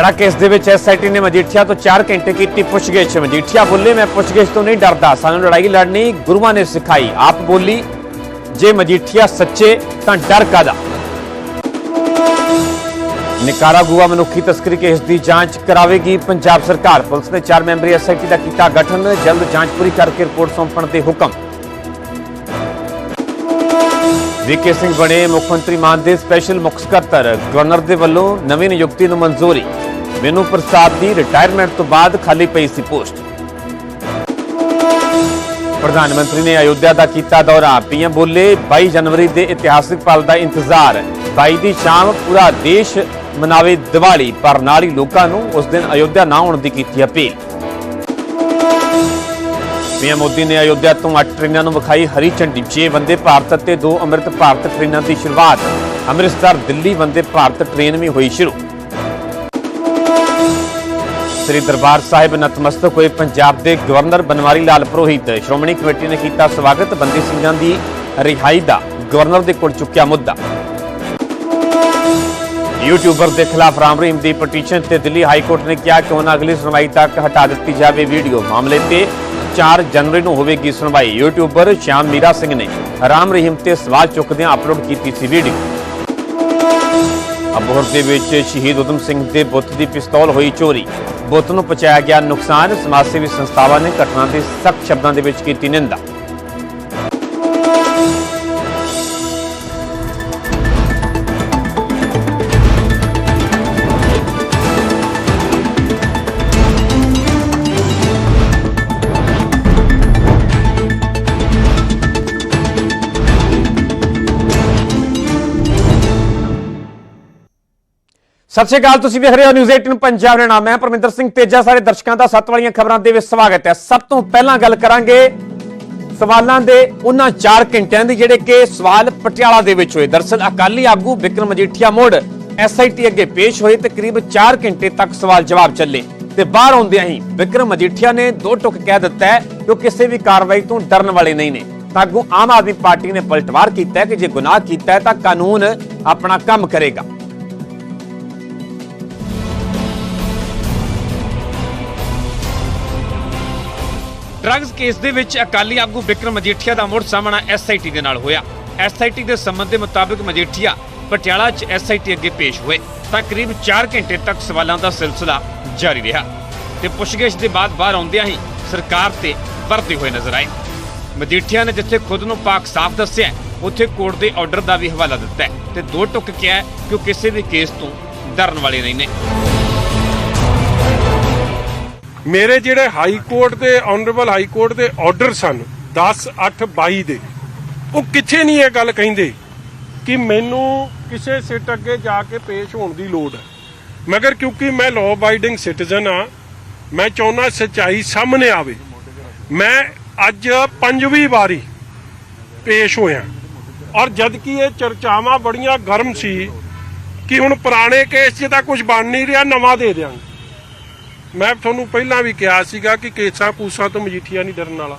Drug case ਦੇ ਵਿੱਚ SIT ਨੇ ਮਜੀਠੀਆ ਤੋਂ 4 ਘੰਟੇ ਕੀਤੀ ਪੁੱਛਗਿੱਛ। ਮਜੀਠੀਆ ਬੋਲੇ, ਮੈਂ ਪੁੱਛਗਿੱਛ ਤੋਂ ਨਹੀਂ ਡਰਦਾ। ਸਾਨੂੰ ਲੜਾਈ ਲੜਨੀ ਗੁਰੂਆਂ ਨੇ ਸਿਖਾਈ। ਆਪ ਬੋਲੀ, ਜੇ ਮਜੀਠੀਆ ਸੱਚੇ, ਤਾਂ ਡਰ ਕਾਦਾ ਨਿਕਾਰਾਗੁਆ ਮਨੁੱਖੀ ਤਸਕਰੀ ਕੇਸ ਦੀ ਜਾਂਚ ਕਰਾਵੇਗੀ ਪੰਜਾਬ ਸਰਕਾਰ। ਪੁਲਿਸ ਨੇ 4 ਮੈਂਬਰੀ ਐਸਆਈਟੀ ਦਾ ਕੀਤਾ ਗਠਨ। ਜਲਦ ਜਾਂਚ ਪੂਰੀ ਕਰਕੇ ਰਿਪੋਰਟ ਸੌਂਪਣ ਦੇ ਹੁਕਮ। ਵੀਕੇ ਸਿੰਘ ਬਣੇ, ਮੁੱਖ ਮੰਤਰੀ ਮਾਨ ਦੇ ਸਪੈਸ਼ਲ ਮੁੱਖ ਸਕੱਤਰ ਗਵਰਨਰ ਦੇ ਵੱਲੋਂ ਨਵੀਂ ਨਿਯੁਕਤੀ ਨੂੰ ਮਨਜ਼ੂਰੀ। ਮੈਨੂੰ ਪ੍ਰਸਾਦ ਦੀ ਰਿਟਾਇਰਮੈਂਟ ਤੋਂ ਬਾਅਦ ਖਾਲੀ ਪਈ ਸੀ ਪੋਸਟ। ਪ੍ਰਧਾਨ ਮੰਤਰੀ ਨੇ ਅਯੋਧਿਆ ਦਾ ਕੀਤਾ ਦੌਰਾ। ਪੀਐਮ ਬੋਲੇ 22 ਜਨਵਰੀ ਦੇ ਇਤਿਹਾਸਿਕ ਪਲ ਦਾ ਇੰਤਜ਼ਾਰ। 22 ਦੀ ਸ਼ਾਮ ਪੂਰਾ ਦੇਸ਼ ਮਨਾਵੇ ਦੀਵਾਲੀ, ਪਰ ਨਾਲ ਹੀ ਲੋਕਾਂ ਨੂੰ ਉਸ ਦਿਨ ਅਯੋਧਿਆ ਨਾ ਆਉਣ ਦੀ ਕੀਤੀ ਅਪੀਲ। ਪੀਐਮ ਮੋਦੀ ਨੇ ਅਯੋਧਿਆ ਤੋਂ 8 ਟ੍ਰੇਨਾਂ ਨੂੰ ਵਿਖਾਈ ਹਰੀ ਝੰਡੀ। 6 ਵੰਦੇ ਭਾਰਤ ਅਤੇ 2 ਅੰਮ੍ਰਿਤ ਭਾਰਤ ਟ੍ਰੇਨਾਂ ਦੀ ਸ਼ੁਰੂਆਤ। ਅੰਮ੍ਰਿਤਸਰ, ਦਿੱਲੀ ਵੰਦੇ ਭਾਰਤ ਟ੍ਰੇਨ ਵੀ ਹੋਈ ਸ਼ੁਰੂ। ਸ੍ਰੀ ਦਰਬਾਰ ਸਾਹਿਬ ਨਤਮਸਤਕ ਹੋਏ ਪੰਜਾਬ ਦੇ ਗਵਰਨਰ ਬਨਵਾਰੀ ਲਾਲ ਪੁਰੋਹਿਤ, ਸ਼੍ਰੋਮਣੀ ਕਮੇਟੀ ਨੇ ਕੀਤਾ ਸਵਾਗਤ, ਬੰਦੀ ਸਿੰਘਾਂ ਦੀ ਰਿਹਾਈ ਦਾ, ਗਵਰਨਰ ਦੇ ਕੋਲ ਚੁੱਕਿਆ ਮੁੱਦਾ। ਯੂਟਿਊਬਰ ਦੇ ਖਿਲਾਫ ਰਾਮ ਰਹੀਮ ਦੀ ਪਟੀਸ਼ਨ ਤੇ ਦਿੱਲੀ ਹਾਈ ਕੋਰਟ ਨੇ ਕਿਹਾ ਕਿ ਉਹਨਾਂ ਅਗਲੀ ਸੁਣਵਾਈ ਤੱਕ ਹਟਾ ਦਿੱਤੀ ਜਾਵੇ ਵੀਡੀਓ। ਮਾਮਲੇ ਤੇ 4 ਜਨਵਰੀ ਨੂੰ ਹੋਵੇਗੀ ਸੁਣਵਾਈ। ਯੂਟਿਊਬਰ ਸ਼ਾਮ ਮੀਰਾ ਸਿੰਘ ਨੇ ਰਾਮ ਰਹੀਮ ਤੇ ਸਵਾਲ ਚੁੱਕਦਿਆਂ ਅਪਲੋਡ ਕੀਤੀ ਸੀ ਵੀਡੀਓ। ਅਬੋਹਰ ਦੇ ਵਿੱਚ ਸ਼ਹੀਦ ਉਦਮ ਸਿੰਘ ਦੇ ਬੁੱਤ ਦੀ ਪਿਸਤੌਲ ਹੋਈ ਚੋਰੀ। ਬੁੱਤ ਨੂੰ ਪਹੁੰਚਾਇਆ ਗਿਆ ਨੁਕਸਾਨ। ਸਮਾਜ ਸੇਵੀ ਸੰਸਥਾਵਾਂ ਨੇ ਘਟਨਾ ਦੀ ਸਖਤ ਸ਼ਬਦਾਂ ਦੇ ਵਿੱਚ ਕੀਤੀ ਨਿੰਦਾ। ਸਤਿ ਸ਼੍ਰੀ ਅਕਾਲ, ਤੁਸੀਂ ਵੇਖ ਰਹੇ ਹੋ ਨਿਊਜ਼ 18 ਪੰਜਾਬ ਦੇ ਨਾਮ। ਹੈ ਪਰਮਿੰਦਰ ਸਿੰਘ ਤੇਜਾ ਸਾਰੇ ਦਰਸ਼ਕਾਂ ਦਾ ਸੱਤ ਵਾਲੀਆਂ ਖਬਰਾਂ ਦੇ ਵਿੱਚ ਸਵਾਗਤ ਹੈ। ਸਭ ਤੋਂ ਪਹਿਲਾਂ ਗੱਲ ਕਰਾਂਗੇ ਸਵਾਲਾਂ ਦੇ ਉਹਨਾਂ 4 ਘੰਟਿਆਂ ਦੀ, ਜਿਹੜੇ ਕਿ ਸਵਾਲ ਪਟਿਆਲਾ ਦੇ ਵਿੱਚ ਹੋਏ। ਦਰਸਲ ਅਕਾਲੀ ਆਗੂ ਵਿਕਰਮ ਮਜੀਠੀਆ ਮੋੜ ਐਸਆਈਟੀ ਅੱਗੇ ਪੇਸ਼ ਹੋਏ ਤੇ ਕਰੀਬ 4 ਘੰਟੇ ਤੱਕ ਸਵਾਲ ਜਵਾਬ ਚੱਲੇ। ਤੇ ਬਾਹਰ ਆਉਂਦਿਆਂ ਹੀ ਵਿਕਰਮ ਮਜੀਠੀਆ ਨੇ ਦੋ ਟੁਕ ਕਹਿ ਦਿੱਤਾ ਹੈ ਕਿ ਉਹ ਕਿਸੇ ਵੀ ਕਾਰਵਾਈ ਤੋਂ ਡਰਨ ਵਾਲੇ ਨਹੀਂ ਨੇ। ਤਾਂ ਅੱਗੋਂ ਆਮ ਆਦਮੀ ਪਾਰਟੀ ਨੇ ਪਲਟਵਾਰ ਕੀਤਾ ਕਿ ਜੇ ਗੁਨਾਹ ਕੀਤਾ ਹੈ ਤਾਂ ਕਾਨੂੰਨ ਆਪਣਾ ਕੰਮ ਕਰੇਗਾ। ਡਰੱਗਸ ਕੇਸ ਦੇ ਵਿੱਚ ਅਕਾਲੀ ਆਗੂ ਵਿਕਰਮ ਮਜੀਠੀਆ ਦਾ ਮੁੜ ਸਾਹਮਣਾ ਐਸਆਈਟੀ ਦੇ ਨਾਲ ਹੋਇਆ। ਐਸਆਈਟੀ ਦੇ ਸੰਬੰਧ ਦੇ ਮੁਤਾਬਕ ਮਜੀਠੀਆ ਪਟਿਆਲਾ 'ਚ ਐਸਆਈਟੀ ਅੱਗੇ ਪੇਸ਼ ਹੋਏ। ਤਾਂ ਕਰੀਬ 4 ਘੰਟੇ ਤੱਕ ਸਵਾਲਾਂ ਦਾ ਸਿਲਸਿਲਾ ਜਾਰੀ ਰਿਹਾ ਤੇ ਪੁੱਛਗਿੱਛ ਦੇ ਬਾਅਦ ਬਾਹਰ ਆਉਂਦਿਆਂ ਹੀ ਸਰਕਾਰ ਤੇ ਵਰਤੇ ਹੋਏ ਨਜ਼ਰ ਆਏ। ਮਜੀਠੀਆ ਨੇ ਜਿੱਥੇ ਖੁਦ ਨੂੰ ਪਾਕ ਸਾਫ਼ ਦੱਸਿਆ ਉੱਥੇ ਕੋਰਟ ਦੇ ਆਰਡਰ ਦਾ ਵੀ ਹਵਾਲਾ ਦਿੱਤਾ ਹੈ ਤੇ ਦੋ ਟੁੱਕ ਕਿਹਾ ਕਿ ਉਹ ਕਿਸੇ ਵੀ ਕੇਸ ਤੋਂ ਡਰਨ ਵਾਲੇ ਨਹੀਂ ਨੇ। ਮੇਰੇ ਜਿਹੜੇ ਹਾਈ ਕੋਰਟ ਦੇ ਆਨਰੇਬਲ ਹਾਈ ਕੋਰਟ ਦੇ ਆਰਡਰ ਸਨ 10 8 22 ਦੇ, ਉਹ ਕਿੱਥੇ ਨਹੀਂ ਇਹ ਗੱਲ ਕਹਿੰਦੇ ਕਿ ਮੈਨੂੰ ਕਿਸੇ ਸਿੱਟ ਅੱਗੇ ਜਾ ਕੇ ਪੇਸ਼ ਹੋਣ ਦੀ ਲੋੜ ਹੈ। ਮਗਰ ਕਿਉਂਕਿ ਮੈਂ ਲਾਅ ਬਾਈਡਿੰਗ ਸਿਟੀਜ਼ਨ ਆ ਮੈਂ ਚਾਹੁੰਦਾ ਸੱਚਾਈ ਸਾਹਮਣੇ ਆਵੇ। ਮੈਂ ਅੱਜ ਪੰਜਵੀਂ ਵਾਰੀ ਪੇਸ਼ ਹੋਇਆ। ਔਰ ਜਦ ਕਿ ਇਹ ਚਰਚਾਵਾਂ ਬੜੀਆਂ ਗਰਮ ਸੀ ਕਿ ਹੁਣ ਪੁਰਾਣੇ ਕੇਸ 'ਚ ਤਾਂ ਕੁਝ ਬਣ ਨਹੀਂ ਰਿਹਾ, ਨਵਾਂ ਦੇ ਦਿਆਂਗੇ। ਮੈਂ ਤੁਹਾਨੂੰ ਪਹਿਲਾਂ ਵੀ ਕਿਹਾ ਸੀਗਾ ਕਿ ਕੇਸਾਂ ਕੂਸਾਂ ਤੋਂ ਮਜੀਠੀਆ ਨਹੀਂ ਡਰਨ ਵਾਲਾ।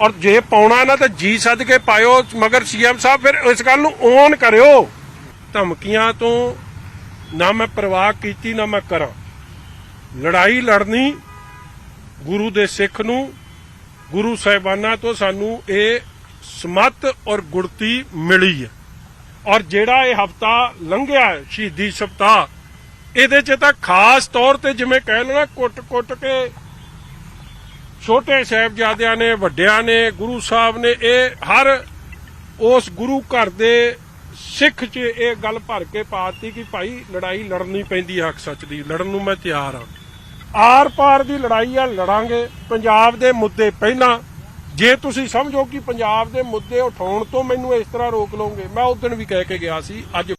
ਔਰ ਜੇ ਪਾਉਣਾ ਨਾ ਤਾਂ ਜੀ ਸੱਦ ਕੇ ਪਾਇਓ, ਮਗਰ ਸੀਐਮ ਸਾਹਿਬ ਫਿਰ ਇਸ ਗੱਲ ਨੂੰ ਓਨ ਕਰਿਓ। ਧਮਕੀਆਂ ਤੋਂ ਨਾ ਮੈਂ ਪਰਵਾਹ ਕੀਤੀ, ਨਾ ਮੈਂ ਕਰਾਂ। ਲੜਾਈ ਲੜਨੀ ਗੁਰੂ ਦੇ ਸਿੱਖ ਨੂੰ, ਗੁਰੂ ਸਾਹਿਬਾਨਾਂ ਤੋਂ ਸਾਨੂੰ ਇਹ ਸਮਤ ਔਰ ਗੁੜਤੀ ਮਿਲੀ ਹੈ। ਔਰ ਜਿਹੜਾ ਇਹ ਹਫਤਾ ਲੰਘਿਆ ਸ਼ਹੀਦੀ ਸਪਤਾਹ ਇਹਦੇ 'ਚ ਤਾਂ ਖਾਸ ਤੌਰ ਤੇ ਜਿਵੇਂ ਕਹਿ ਲਓ ਕੁੱਟ-ਕੁੱਟ ਕੇ ਛੋਟੇ ਸਾਹਿਬਜ਼ਾਦਿਆਂ ਨੇ, ਵੱਡਿਆਂ ਨੇ, ਗੁਰੂ ਸਾਹਿਬ ਨੇ, ਇਹ ਹਰ ਉਸ ਗੁਰੂ ਘਰ ਦੇ ਸਿੱਖ 'ਚ ਇਹ ਗੱਲ ਭਰ ਕੇ ਪਾਤੀ ਕਿ ਭਾਈ ਲੜਾਈ ਲੜਨੀ ਪੈਂਦੀ ਹੈ ਹੱਕ ਸੱਚ ਦੀ, ਲੜਨ ਨੂੰ ਮੈਂ ਤਿਆਰ ਹਾਂ। ਆਰ ਪਾਰ ਦੀ ਲੜਾਈ ਆ, ਲੜਾਂਗੇ। ਪੰਜਾਬ ਦੇ ਮੁੱਦੇ ਪਹਿਲਾਂ, ਜੇ ਤੁਸੀਂ ਸਮਝੋ ਕਿ ਪੰਜਾਬ ਦੇ ਮੁੱਦੇ ਉਠਾਉਣ ਤੋਂ ਮੈਨੂੰ ਇਸ ਤਰ੍ਹਾਂ ਰੋਕ ਲਓਗੇ, ਮੈਂ ਉਸ ਦਿਨ ਵੀ ਕਹਿ ਕੇ ਗਿਆ ਸੀ, ਅੱਜ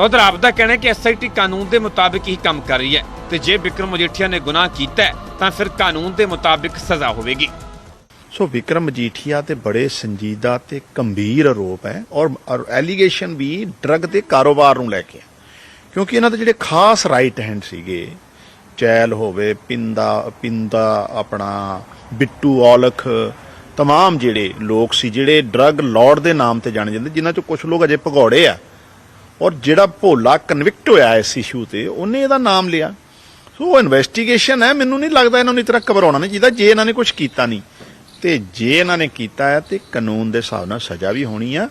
ਤਾਂ ਉਧਰ ਆਪ ਦਾ ਕਹਿਣਾ ਹੈ ਕਿ ਐਸਆਈਟੀ ਕਾਨੂੰਨ ਦੇ ਮੁਤਾਬਿਕ ਹੀ ਕੰਮ ਕਰ ਰਹੀ ਹੈ ਤੇ ਜੇ ਵਿਕਰਮ ਮਜੀਠੀਆ ਨੇ ਗੁਨਾਹ ਕੀਤਾ ਹੈ ਤਾਂ ਫਿਰ ਕਾਨੂੰਨ ਦੇ ਮੁਤਾਬਿਕ ਸਜ਼ਾ ਹੋਵੇਗੀ ਸੋ ਵਿਕਰਮ ਮਜੀਠੀਆ ਤੇ ਬੜੇ ਸੰਜੀਦਾ ਤੇ ਗੰਭੀਰ ਆਰੋਪ ਹੈ ਔਰ ਐਲੀਗੇਸ਼ਨ ਵੀ ਡਰੱਗ ਦੇ ਕਾਰੋਬਾਰ ਨੂੰ ਲੈ ਕੇ ਹੈ। ਕਿਉਂਕਿ ਇਹਨਾਂ ਦੇ ਜਿਹੜੇ ਖਾਸ ਰਾਈਟ ਹੈਂਡ ਸੀਗੇ ਚੈਲ ਹੋਵੇ ਪਿੰਦਾ ਪਿੰਦਾ ਆਪਣਾ ਬਿੱਟੂ ਔਲਖ तमाम ਜਿਹੜੇ ਲੋਕ ਸੀ ਜਿਹੜੇ ਡਰੱਗ ਲਾਰਡ ਦੇ ਨਾਮ ਤੇ ਜਾਣੇ ਜਾਂਦੇ ਜਿਨ੍ਹਾਂ ਚੋਂ ਕੁਝ ਲੋਕ ਅਜੇ ਭਗੌੜੇ ਆ ਔਰ ਜਿਹੜਾ ਭੋਲਾ ਕਨਵਿਕਟ ਹੋਇਆ ਇਸ ਇਸ਼ੂ ਤੇ, ਉਹਨੇ ਇਹਦਾ ਨਾਮ ਲਿਆ। ਸੋ ਇਨਵੈਸਟੀਗੇਸ਼ਨ ਹੈ, ਮੈਨੂੰ ਨਹੀਂ ਲੱਗਦਾ ਇਹਨਾਂ ਨੂੰ ਇਸ ਘਬਰਾਉਣਾ ਨਹੀਂ ਚਾਹੀਦਾ, ਜੇ ਇਹਨਾਂ ਨੇ ਕੁਝ ਕੀਤਾ ਨਹੀਂ। ਤੇ ਜੇ ਇਹਨਾਂ ਨੇ ਕੀਤਾ ਹੈ, ਤੇ ਕਾਨੂੰਨ ਦੇ ਹਿਸਾਬ ਨਾਲ ਸਜ਼ਾ ਵੀ ਹੋਣੀ ਆ।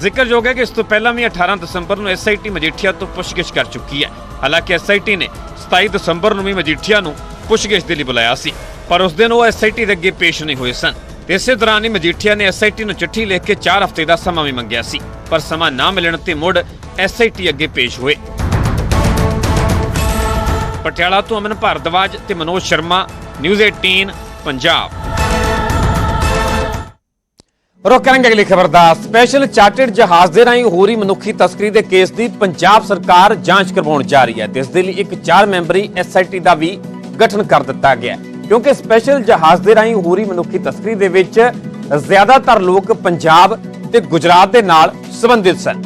ਜ਼ਿਕਰਯੋਗ ਹੈ ਕਿ ਇਸ ਤੋਂ ਪਹਿਲਾਂ ਵੀ 18 ਦਸੰਬਰ ਨੂੰ ਐਸਆਈਟੀ ਮਜੀਠੀਆ ਤੋਂ ਪੁੱਛਗਿੱਛ ਕਰ ਚੁੱਕੀ ਹੈ। ਹਾਲਾਂਕਿ ਐਸਆਈਟੀ ਨੇ 27 ਦਸੰਬਰ ਨੂੰ ਵੀ ਮਜੀਠੀਆ ਨੂੰ ਪੁੱਛਗਿੱਛ ਦੇ ਲਈ ਬੁਲਾਇਆ ਸੀ, ਪਰ ਉਸ ਦਿਨ ਉਹ ਐਸਆਈਟੀ ਦੇ ਅੱਗੇ ਪੇਸ਼ ਨਹੀਂ ਹੋਏ ਸਨ। ਤੇ ਇਸੇ ਦੌਰਾਨ ਹੀ ਮਜੀਠੀਆ ਨੇ ਐਸਆਈਟੀ ਨੂੰ ਚਿੱਠੀ ਲਿਖ ਕੇ 4 ਹਫ਼ਤੇ ਦਾ ਸਮਾਂ ਵੀ ਮੰਗਿਆ ਸੀ, ਪਰ ਸਮਾਂ ਨਾ ਮਿਲਣ ਤੇ ਮੁੜ ਐਸਆਈਟੀ ਅੱਗੇ ਪੇਸ਼ ਹੋਏ। ਪਟਿਆਲਾ ਤੋਂ ਅਮਨ ਭਾਰਦਵਾਜ ਤੇ ਮਨੋਜ ਸ਼ਰਮਾ ਨਿਊਜ਼ 18 ਪੰਜਾਬ। ਰੁਕ ਕਰਾਂਗੇ ਅਗਲੀ ਖਬਰ ਦਾ। ਸਪੈਸ਼ਲ ਚਾਰਟਰਡ ਜਹਾਜ਼ ਦੇ ਰਾਹੀਂ ਹੋ ਰਹੀ ਮਨੁੱਖੀ ਤਸਕਰੀ ਦੇ ਕੇਸ ਦੀ ਪੰਜਾਬ ਸਰਕਾਰ ਜਾਂਚ ਕਰਵਾਉਣ ਜਾ ਰਹੀ ਹੈ। ਤੇ ਇਸ ਦੇ ਲਈ ਇੱਕ 4 ਮੈਂਬਰੀ ਐਸਆਈਟੀ ਦਾ ਵੀ ਗਠਨ ਕਰ ਦਿੱਤਾ ਗਿਆ ਹੈ। ਕਿਉਂਕਿ ਸਪੈਸ਼ਲ ਜਹਾਜ਼ ਦੇ ਰਾਹੀਂ ਹੋ ਰਹੀ ਮਨੁੱਖੀ ਤਸਕਰੀ ਦੇ ਵਿੱਚ ਜ਼ਿਆਦਾਤਰ ਲੋਕ ਪੰਜਾਬ ਤੇ ਗੁਜਰਾਤ ਦੇ ਨਾਲ ਸੰਬੰਧਿਤ ਸਨ।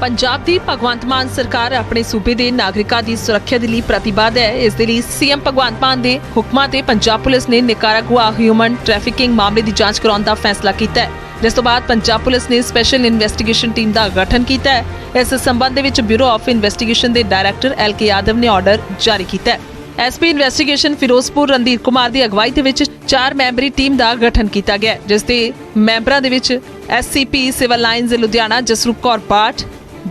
ਪੰਜਾਬ ਦੀ ਭਗਵੰਤ ਮਾਨ ਸਰਕਾਰ ਆਪਣੇ ਸੂਬੇ ਦੇ ਨਾਗਰਿਕਾਂ ਦੀ ਸੁਰੱਖਿਆ ਦੇ ਲਈ ਪ੍ਰਤੀਬੱਧ ਹੈ। ਇਸ ਦੇ ਲਈ ਸੀਐਮ ਭਗਵੰਤ ਮਾਨ ਦੇ ਹੁਕਮਾਂ ਤੇ ਪੰਜਾਬ ਪੁਲਿਸ ਨੇ ਨਿਕਾਰਾਗੁਆ ਹਿਊਮਨ ਟ੍ਰੈਫਿਕਿੰਗ ਮਾਮਲੇ ਦੀ ਜਾਂਚ ਕਰਾਉਣ ਦਾ ਫੈਸਲਾ ਕੀਤਾ ਹੈ। ਜਿਸ ਤੋਂ ਬਾਅਦ ਪੰਜਾਬ ਪੁਲਿਸ ਨੇ ਸਪੈਸ਼ਲ ਇਨਵੈਸਟੀਗੇਸ਼ਨ ਟੀਮ ਦਾ ਗਠਨ ਕੀਤਾ ਹੈ। ਇਸ ਸੰਬੰਧ ਦੇ ਵਿੱਚ ਬਿਊਰੋ ਆਫ ਇਨਵੈਸਟੀਗੇਸ਼ਨ ਦੇ ਡਾਇਰੈਕਟਰ ਐਲ ਕੇ ਯਾਦਵ ਨੇ ਆਰਡਰ ਜਾਰੀ ਕੀਤਾ ਹੈ। ਐਸਪੀ ਇਨਵੈਸਟੀਗੇਸ਼ਨ ਫਿਰੋਜ਼ਪੁਰ ਰਣਧੀਰ ਕੁਮਾਰ ਦੀ ਅਗਵਾਈ ਦੇ ਵਿੱਚ 4 ਮੈਂਬਰੀ ਟੀਮ ਦਾ ਗਠਨ ਕੀਤਾ ਗਿਆ ਜਿਸ ਦੇ ਮੈਂਬਰਾਂ ਦੇ ਵਿੱਚ SCP civil lines Ludhiana Jasroop Kaur Bath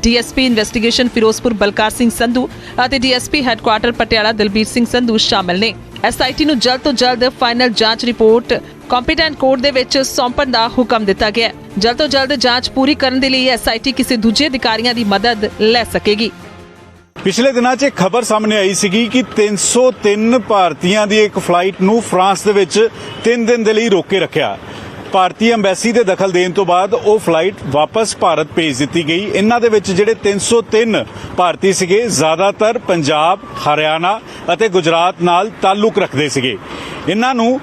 DSP investigation Ferozepur Balkar Singh Sandhu ਅਤੇ ਡੀਐਸਪੀ ਹੈੱਡਕੁਆਰਟਰ ਪਟਿਆਲਾ ਦਲਬੀਰ ਸਿੰਘ ਸੰਧੂ ਸ਼ਾਮਲ ਨੇ। ਐਸਆਈਟੀ ਨੂੰ ਜਲਦ ਤੋਂ ਜਲਦ ਫਾਈਨਲ ਜਾਂਚ ਰਿਪੋਰਟ ਕੰਪੀਟੈਂਟ ਕੋਰਟ ਦੇ ਵਿੱਚ ਸੌਂਪਣ ਦਾ ਹੁਕਮ ਦਿੱਤਾ ਗਿਆ ਹੈ। ਜਲਦ ਤੋਂ ਜਲਦ ਜਾਂਚ ਪੂਰੀ ਕਰਨ ਦੇ ਲਈ ਐਸਆਈਟੀ ਕਿਸੇ ਦੂਜੇ ਅਧਿਕਾਰੀਆਂ ਦੀ ਮਦਦ ਲੈ ਸਕੇਗੀ। ਪਿਛਲੇ ਦਿਨਾਂ 'ਚ ਇੱਕ ਖਬਰ ਸਾਹਮਣੇ ਆਈ ਸੀਗੀ ਕਿ 303 ਭਾਰਤੀਆਂ ਦੀ ਇੱਕ ਫਲਾਈਟ ਨੂੰ ਫਰਾਂਸ ਦੇ ਵਿੱਚ 3 ਦਿਨ ਦੇ ਲਈ ਰੋਕੇ ਰੱਖਿਆ। ਭਾਰਤੀ ਐਮਬੈਸੀ ਦੇ ਦਖਲ ਦੇਣ ਤੋਂ ਬਾਅਦ ਉਹ ਫਲਾਈਟ ਵਾਪਸ ਭਾਰਤ ਭੇਜ ਦਿੱਤੀ ਗਈ। ਇਹਨਾਂ ਦੇ ਵਿੱਚ ਜਿਹੜੇ 303 ਭਾਰਤੀ ਸੀਗੇ, ਜ਼ਿਆਦਾਤਰ ਪੰਜਾਬ, ਹਰਿਆਣਾ ਅਤੇ ਗੁਜਰਾਤ ਨਾਲ ਤਾਲੁਕ ਰੱਖਦੇ ਸੀਗੇ। ਇਹਨਾਂ ਨੂੰ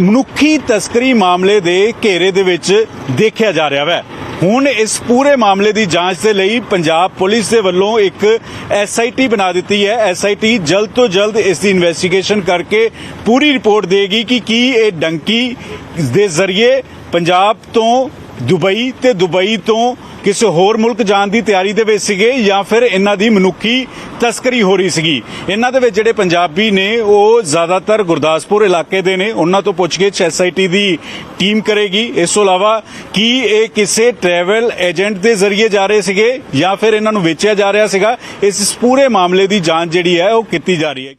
ਮਨੁੱਖੀ ਤਸਕਰੀ ਮਾਮਲੇ ਦੇ ਘੇਰੇ ਦੇ ਵਿੱਚ ਦੇਖਿਆ ਜਾ ਰਿਹਾ ਹੈ ਹੁਣ ਇਸ ਪੂਰੇ ਮਾਮਲੇ ਦੀ ਜਾਂਚ ਦੇ ਲਈ ਪੰਜਾਬ ਪੁਲਿਸ ਦੇ ਵੱਲੋਂ ਇੱਕ ਐਸਆਈਟੀ ਬਣਾ ਦਿੱਤੀ ਹੈ। ਐਸਆਈਟੀ ਜਲਦ ਤੋਂ ਜਲਦ ਇਸ ਦੀ ਇਨਵੈਸਟੀਗੇਸ਼ਨ ਕਰਕੇ ਪੂਰੀ ਰਿਪੋਰਟ ਦੇਗੀ ਕਿ ਕੀ ਇਹ ਡੰਕੀ ਦੇ ਜ਼ਰੀਏ ਪੰਜਾਬ ਤੋਂ ਦੁਬਈ ਤੇ ਦੁਬਈ ਤੋਂ ਕਿਸੇ ਹੋਰ ਮੁਲਕ ਜਾਣ ਦੀ ਤਿਆਰੀ ਦੇ ਵਿੱਚ ਸੀਗੇ ਜਾਂ ਫਿਰ ਇਹਨਾਂ ਦੀ ਮਨੁੱਖੀ ਤਸਕਰੀ ਹੋ ਰਹੀ ਸੀਗੀ। ਇਹਨਾਂ ਦੇ ਵਿੱਚ ਜਿਹੜੇ ਪੰਜਾਬੀ ਨੇ, ਉਹ ਜ਼ਿਆਦਾਤਰ ਗੁਰਦਾਸਪੁਰ ਇਲਾਕੇ ਦੇ ਨੇ। ਉਹਨਾਂ ਤੋਂ ਪੁੱਛਗਿੱਛ ਐਸਆਈਟੀ ਦੀ ਟੀਮ ਕਰੇਗੀ। ਇਸ ਤੋਂ ਇਲਾਵਾ ਕੀ ਇਹ ਕਿਸੇ ਟਰੈਵਲ ਏਜੰਟ ਦੇ ਜ਼ਰੀਏ ਜਾ ਰਹੇ ਸੀਗੇ ਜਾਂ ਫਿਰ ਇਹਨਾਂ ਨੂੰ ਵੇਚਿਆ ਜਾ ਰਿਹਾ ਸੀਗਾ? ਇਸ ਪੂਰੇ ਮਾਮਲੇ ਦੀ ਜਾਂਚ ਜਿਹੜੀ ਹੈ ਉਹ ਕੀਤੀ ਜਾ ਰਹੀ ਹੈ।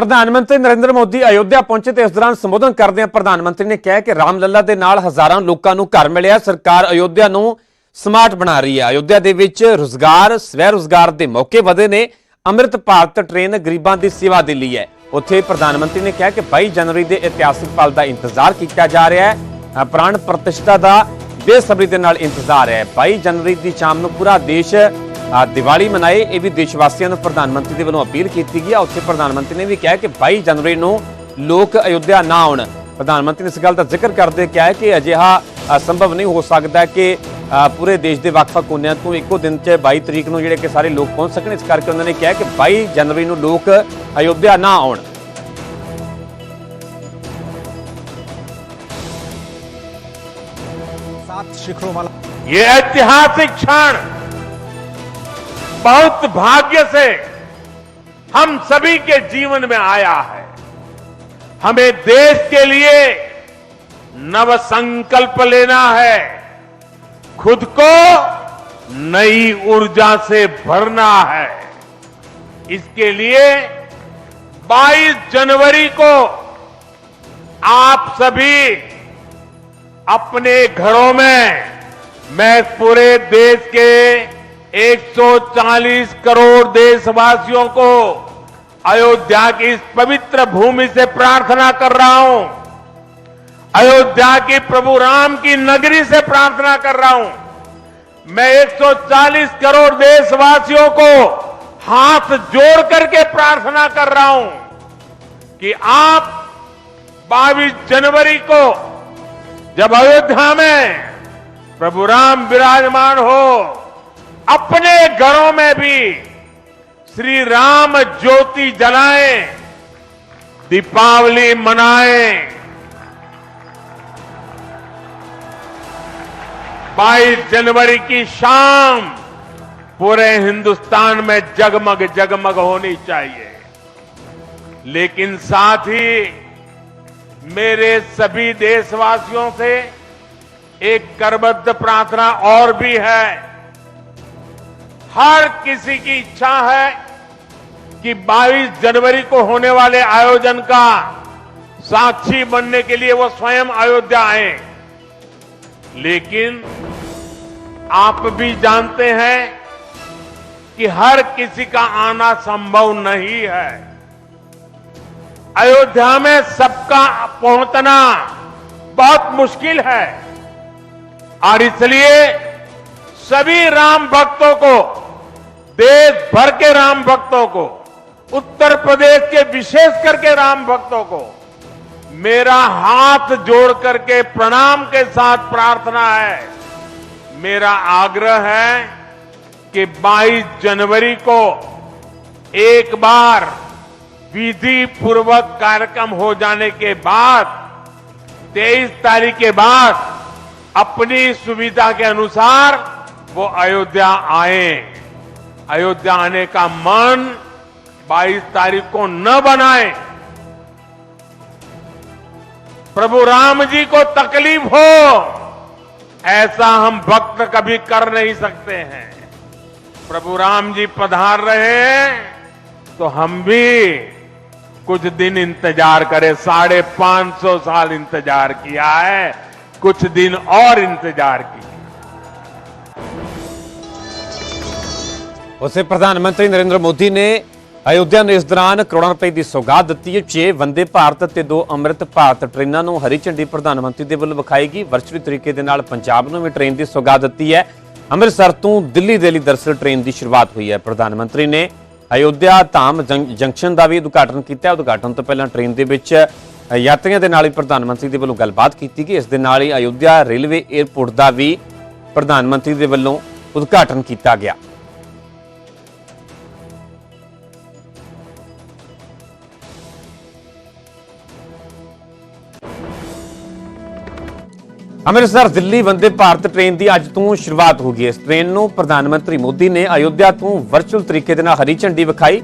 ਪ੍ਰਧਾਨ ਮੰਤਰੀ ਨਰਿੰਦਰ ਮੋਦੀ ਅਯੋਧਿਆ ਪਹੁੰਚੇ ਤੇ ਇਸ ਦੌਰਾਨ ਸੰਬੋਧਨ ਕਰਦਿਆਂ ਪ੍ਰਧਾਨ ਮੰਤਰੀ ਨੇ ਕਿਹਾ ਕਿ ਰਾਮ ਲੱਲਾ ਦੇ ਨਾਲ ਹਜ਼ਾਰਾਂ ਲੋਕਾਂ ਨੂੰ ਘਰ ਮਿਲਿਆ। ਸਰਕਾਰ ਅਯੋਧਿਆ ਨੂੰ ਸਮਾਰਟ ਬਣਾ ਰਹੀ ਹੈ। ਅਯੋਧਿਆ ਦੇ ਵਿੱਚ ਰੋਜ਼ਗਾਰ ਸਵੈ ਰੋਜ਼ਗਾਰ ਦੇ ਮੌਕੇ ਵਧੇ ਨੇ। ਅੰਮ੍ਰਿਤ ਭਾਰਤ ਟ੍ਰੇਨ ਗਰੀਬਾਂ ਦੀ ਸੇਵਾ ਦੇ ਲਈ ਹੈ। ਉੱਥੇ ਪ੍ਰਧਾਨ ਮੰਤਰੀ ਨੇ ਕਿਹਾ ਕਿ 22 ਜਨਵਰੀ ਦੇ ਇਤਿਹਾਸਿਕ ਪਲ ਦਾ ਇੰਤਜ਼ਾਰ ਕੀਤਾ ਜਾ ਰਿਹਾ ਹੈ। ਪ੍ਰਾਣ ਪ੍ਰਤਿਸ਼ਠਾ ਦਾ ਬੇਸਬਰੀ ਦੇ ਨਾਲ ਇੰਤਜ਼ਾਰ ਹੈ। 22 ਜਨਵਰੀ ਦੀ ਸ਼ਾਮ ਨੂੰ ਪੂਰਾ ਦੇਸ਼ ਅ, ਦੀਵਾਲੀ ਮਨਾਏ ਇਹ ਵੀ ਦੇਸ਼ ਵਾਸੀਆਂ ਨੂੰ ਪ੍ਰਧਾਨ ਮੰਤਰੀ ਦੇ ਵੱਲੋਂ ਅਪੀਲ ਕੀਤੀ ਗਈ ਹੈ ਉੱਥੇ ਪ੍ਰਧਾਨ ਮੰਤਰੀ ਨੇ ਵੀ ਕਿਹਾ ਕਿ 22 ਜਨਵਰੀ ਨੂੰ ਲੋਕ ਅਯੁੱਧਿਆ ਨਾ ਆਉਣ ਪ੍ਰਧਾਨ ਮੰਤਰੀ ਨੇ ਇਸ ਗੱਲ ਦਾ ਜ਼ਿਕਰ ਕਰਦੇ ਕਿਹਾ ਹੈ ਕਿ ਅਜਿਹਾ ਅ, ਸੰਭਵ ਨਹੀਂ ਹੋ ਸਕਦਾ ਕਿ ਅ, ਪੂਰੇ ਦੇਸ਼ ਦੇ ਵੱਖ-ਵੱਖ ਕੋਨਿਆਂ ਤੋਂ ਇੱਕੋ ਦਿਨ 'ਚ 22 ਤਰੀਕ ਨੂੰ ਜਿਹੜੇ ਕਿ ਸਾਰੇ ਲੋਕ ਪਹੁੰਚ ਸਕਣ ਇਸ ਕਰਕੇ ਉਹਨਾਂ ਨੇ ਕਿਹਾ ਕਿ 22 ਜਨਵਰੀ ਨੂੰ ਲੋਕ ਅਯੁੱਧਿਆ ਨਾ ਆਉਣ ये ऐतिहासिक क्षण बहुत भाग्य से हम सभी के जीवन में आया है। हमें देश के लिए नव संकल्प लेना है। खुद को नई ऊर्जा से भरना है। इसके लिए 22 जनवरी को आप सभी अपने घरों में, मैं पूरे देश के 140 करोड़ देशवासियों को अयोध्या की इस पवित्र भूमि से प्रार्थना कर रहा हूँ। अयोध्या की प्रभु राम की नगरी से प्रार्थना कर रहा हूँ। मैं 140 करोड़ देशवासियों को हाथ जोड़ करके प्रार्थना कर रहा हूँ कि आप 22 जनवरी को जब अयोध्या में प्रभु राम विराजमान हो अपने घरों में भी श्री राम ज्योति जलाएँ, दीपावली मनाएँ। 22 जनवरी की शाम पूरे हिंदुस्तान में जगमग जगमग होनी चाहिए। लेकिन साथ ही मेरे सभी देशवासियों से एक करबद्ध प्रार्थना और भी है। हर किसी की इच्छा है कि 22 जनवरी को होने वाले आयोजन का साक्षी बनने के लिए वो स्वयं अयोध्या आए। लेकिन आप भी जानते हैं कि हर किसी का आना संभव नहीं है। अयोध्या में सबका पहुँचना बहुत मुश्किल है। और इसलिए सभी राम भक्तों को देश भर के राम भक्तों को, उत्तर प्रदेश के विशेष करके राम भक्तों को, मेरा हाथ जोड़ करके प्रणाम के साथ प्रार्थना है। मेरा आग्रह है कि 22 जनवरी को एक बार विधि पूर्वक कार्यक्रम हो जाने के बाद 23 तारीख के बाद अपनी सुविधा के अनुसार वो अयोध्या आए। अयोध्या आने का मन 22 तारीख को न बनाए। प्रभु राम जी को तकलीफ़ हो, ऐसा हम भक्त कभी कर नहीं सकते हैं। प्रभु राम जी पधार रहे तो हम भी कुछ दिन इंतज़ार करें। साढ़े पाँच सौ साल इंतज़ार किया है, कुछ दिन और इंतज़ार किया। ਉਸੇ ਪ੍ਰਧਾਨ ਮੰਤਰੀ ਨਰਿੰਦਰ ਮੋਦੀ ਨੇ ਅਯੁੱਧਿਆ ਨੂੰ ਇਸ ਦੌਰਾਨ ਕਰੋੜਾਂ ਰੁਪਏ ਦੀ ਸੌਗਾਤ ਦਿੱਤੀ ਹੈ। 6 ਵੰਦੇ ਭਾਰਤ ਤੇ ਦੋ ਅੰਮ੍ਰਿਤ ਭਾਰਤ ਟ੍ਰੇਨਾਂ ਨੂੰ ਹਰੀ ਝੰਡੀ ਪ੍ਰਧਾਨ ਮੰਤਰੀ ਦੇ ਵੱਲੋਂ ਵਿਖਾਏਗੀ ਵਰਚੁਅਲ ਤਰੀਕੇ ਦੇ ਨਾਲ ਪੰਜਾਬ ਨੂੰ ਵੀ ਟ੍ਰੇਨ ਦੀ ਸੌਗਾਤ ਦਿੱਤੀ ਹੈ। ਅੰਮ੍ਰਿਤਸਰ ਤੋਂ ਦਿੱਲੀ ਦੇ ਲਈ ਦਰਸਲ ਟ੍ਰੇਨ ਦੀ ਸ਼ੁਰੂਆਤ ਹੋਈ ਹੈ। ਪ੍ਰਧਾਨ ਮੰਤਰੀ ਨੇ ਅਯੁੱਧਿਆ ਧਾਮ ਜੰਕ- ਜੰਕਸ਼ਨ ਦਾ ਵੀ ਉਦਘਾਟਨ ਕੀਤਾ ਉਦਘਾਟਨ ਤੋਂ ਪਹਿਲਾਂ ਟ੍ਰੇਨ ਦੇ ਵਿੱਚ ਯਾਤਰੀਆਂ ਦੇ ਨਾਲ ਵੀ ਪ੍ਰਧਾਨ ਮੰਤਰੀ ਦੇ ਵੱਲੋਂ ਗੱਲਬਾਤ ਕੀਤੀ ਗਈ। ਇਸ ਦੇ ਨਾਲ ਹੀ ਅਯੁੱਧਿਆ ਰੇਲਵੇ 에ਅਰਪੋਰਟ ਦਾ ਵੀ ਪ੍ਰਧਾਨ ਮੰਤਰੀ ਦੇ ਵੱਲੋਂ ਉਦਘਾਟਨ ਕੀਤਾ ਗਿਆ। ਅੰਮ੍ਰਿਤਸਰ, ਦਿੱਲੀ ਵੰਦੇ ਭਾਰਤ ਟ੍ਰੇਨ ਦੀ ਅੱਜ ਤੋਂ ਸ਼ੁਰੂਆਤ ਹੋ ਗਈ ਹੈ। ਇਸ ਟ੍ਰੇਨ ਨੂੰ ਪ੍ਰਧਾਨ ਮੰਤਰੀ ਮੋਦੀ ਨੇ ਅਯੁੱਧਿਆ ਤੋਂ ਵਰਚੁਅਲ ਤਰੀਕੇ ਦੇ ਨਾਲ ਹਰੀ ਝੰਡੀ ਵਿਖਾਈ।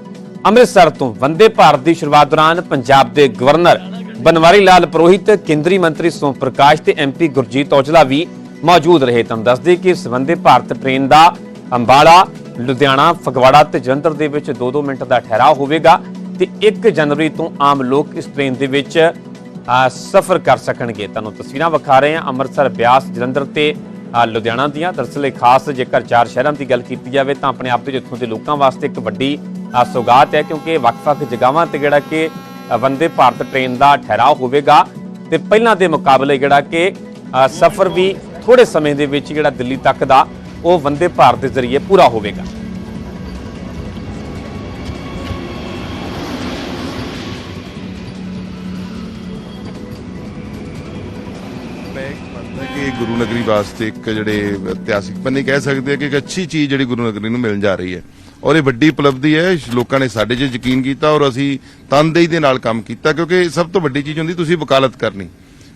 ਅੰਮ੍ਰਿਤਸਰ ਤੋਂ ਵੰਦੇ ਭਾਰਤ ਦੀ ਸ਼ੁਰੂਆਤ ਦੌਰਾਨ ਪੰਜਾਬ ਦੇ ਗਵਰਨਰ ਬਨਵਾਰੀ ਲਾਲ ਪੁਰੋਹਿਤ, ਕੇਂਦਰੀ ਮੰਤਰੀ ਸੋਮ ਪ੍ਰਕਾਸ਼ ਤੇ ਐਮਪੀ ਗੁਰਜੀਤ ਔਜਲਾ ਵੀ ਮੌਜੂਦ ਰਹੇ। ਤੁਹਾਨੂੰ ਦੱਸ ਕਿ ਇਸ ਵੰਦੇ ਭਾਰਤ ਟ੍ਰੇਨ ਦਾ ਅੰਬਾਲਾ, ਲੁਧਿਆਣਾ, ਫਗਵਾੜਾ ਤੇ ਜਲੰਧਰ ਦੇ ਵਿੱਚ 2-2 ਮਿੰਟ ਦਾ ਠਹਿਰਾਅ ਹੋਵੇਗਾ ਤੇ 1 ਜਨਵਰੀ ਤੋਂ ਆਮ ਲੋਕ ਇਸ ਟ੍ਰੇਨ ਦੇ ਵਿੱਚ ਸਫ਼ਰ ਕਰ ਸਕਣਗੇ। ਤੁਹਾਨੂੰ ਤਸਵੀਰਾਂ ਵਿਖਾ ਰਹੇ ਹਾਂ ਅੰਮ੍ਰਿਤਸਰ ਬਿਆਸ ਜਲੰਧਰ ਤੇ ਲੁਧਿਆਣਾ ਦੀਆਂ। ਦਰਅਸਲ ਇਹ ਖਾਸ ਜੇਕਰ ਚਾਰ ਸ਼ਹਿਰਾਂ ਦੀ ਗੱਲ ਕੀਤੀ ਜਾਵੇ ਤਾਂ ਆਪਣੇ ਆਪ ਦੇ ਜਿੱਥੋਂ ਦੇ ਲੋਕਾਂ ਵਾਸਤੇ ਇੱਕ ਵੱਡੀ ਸੌਗਾਤ ਹੈ ਕਿਉਂਕਿ ਵੱਖ-ਵੱਖ ਜਗ੍ਹਾਵਾਂ ਤੇ ਜਿਹੜਾ ਕਿ ਵੰਦੇ ਭਾਰਤ ਟ੍ਰੇਨ ਦਾ ਠਹਿਰਾਅ ਹੋਵੇਗਾ। ਤੇ ਪਹਿਲਾਂ ਦੇ ਮੁਕਾਬਲੇ ਜਿਹੜਾ ਕਿ ਸਫ਼ਰ ਵੀ ਥੋੜੇ ਸਮੇਂ ਦੇ ਵਿੱਚ ਜਿਹੜਾ ਦਿੱਲੀ ਤੱਕ ਦਾ ਉਹ ਵੰਦੇ ਭਾਰਤ ਦੇ ਜ਼ਰੀਏ ਪੂਰਾ ਹੋਵੇਗਾ। ਗੁਰੂ ਨਗਰੀ ਵਾਸਤੇ ਇੱਕ ਜਿਹੜੇ ਇਤਿਹਾਸਿਕ ਪੰਨੇ ਕਹਿ ਸਕਦੇ ਆ ਕਿ ਇੱਕ ਅੱਛੀ ਚੀਜ਼ ਜਿਹੜੀ ਗੁਰੂ ਨਗਰੀ ਨੂੰ ਮਿਲਣ ਜਾ ਰਹੀ ਹੈ। ਔਰ ਇਹ ਵੱਡੀ ਉਪਲਬਧੀ ਹੈ, ਲੋਕਾਂ ਨੇ ਸਾਡੇ 'ਚ ਯਕੀਨ ਕੀਤਾ ਔਰ ਅਸੀਂ ਤਨਦੇਹੀ ਦੇ ਨਾਲ ਕੰਮ ਕੀਤਾ, ਕਿਉਂਕਿ ਸਭ ਤੋਂ ਵੱਡੀ ਚੀਜ਼ ਹੁੰਦੀ ਤੁਸੀਂ ਵਕਾਲਤ ਕਰਨੀ।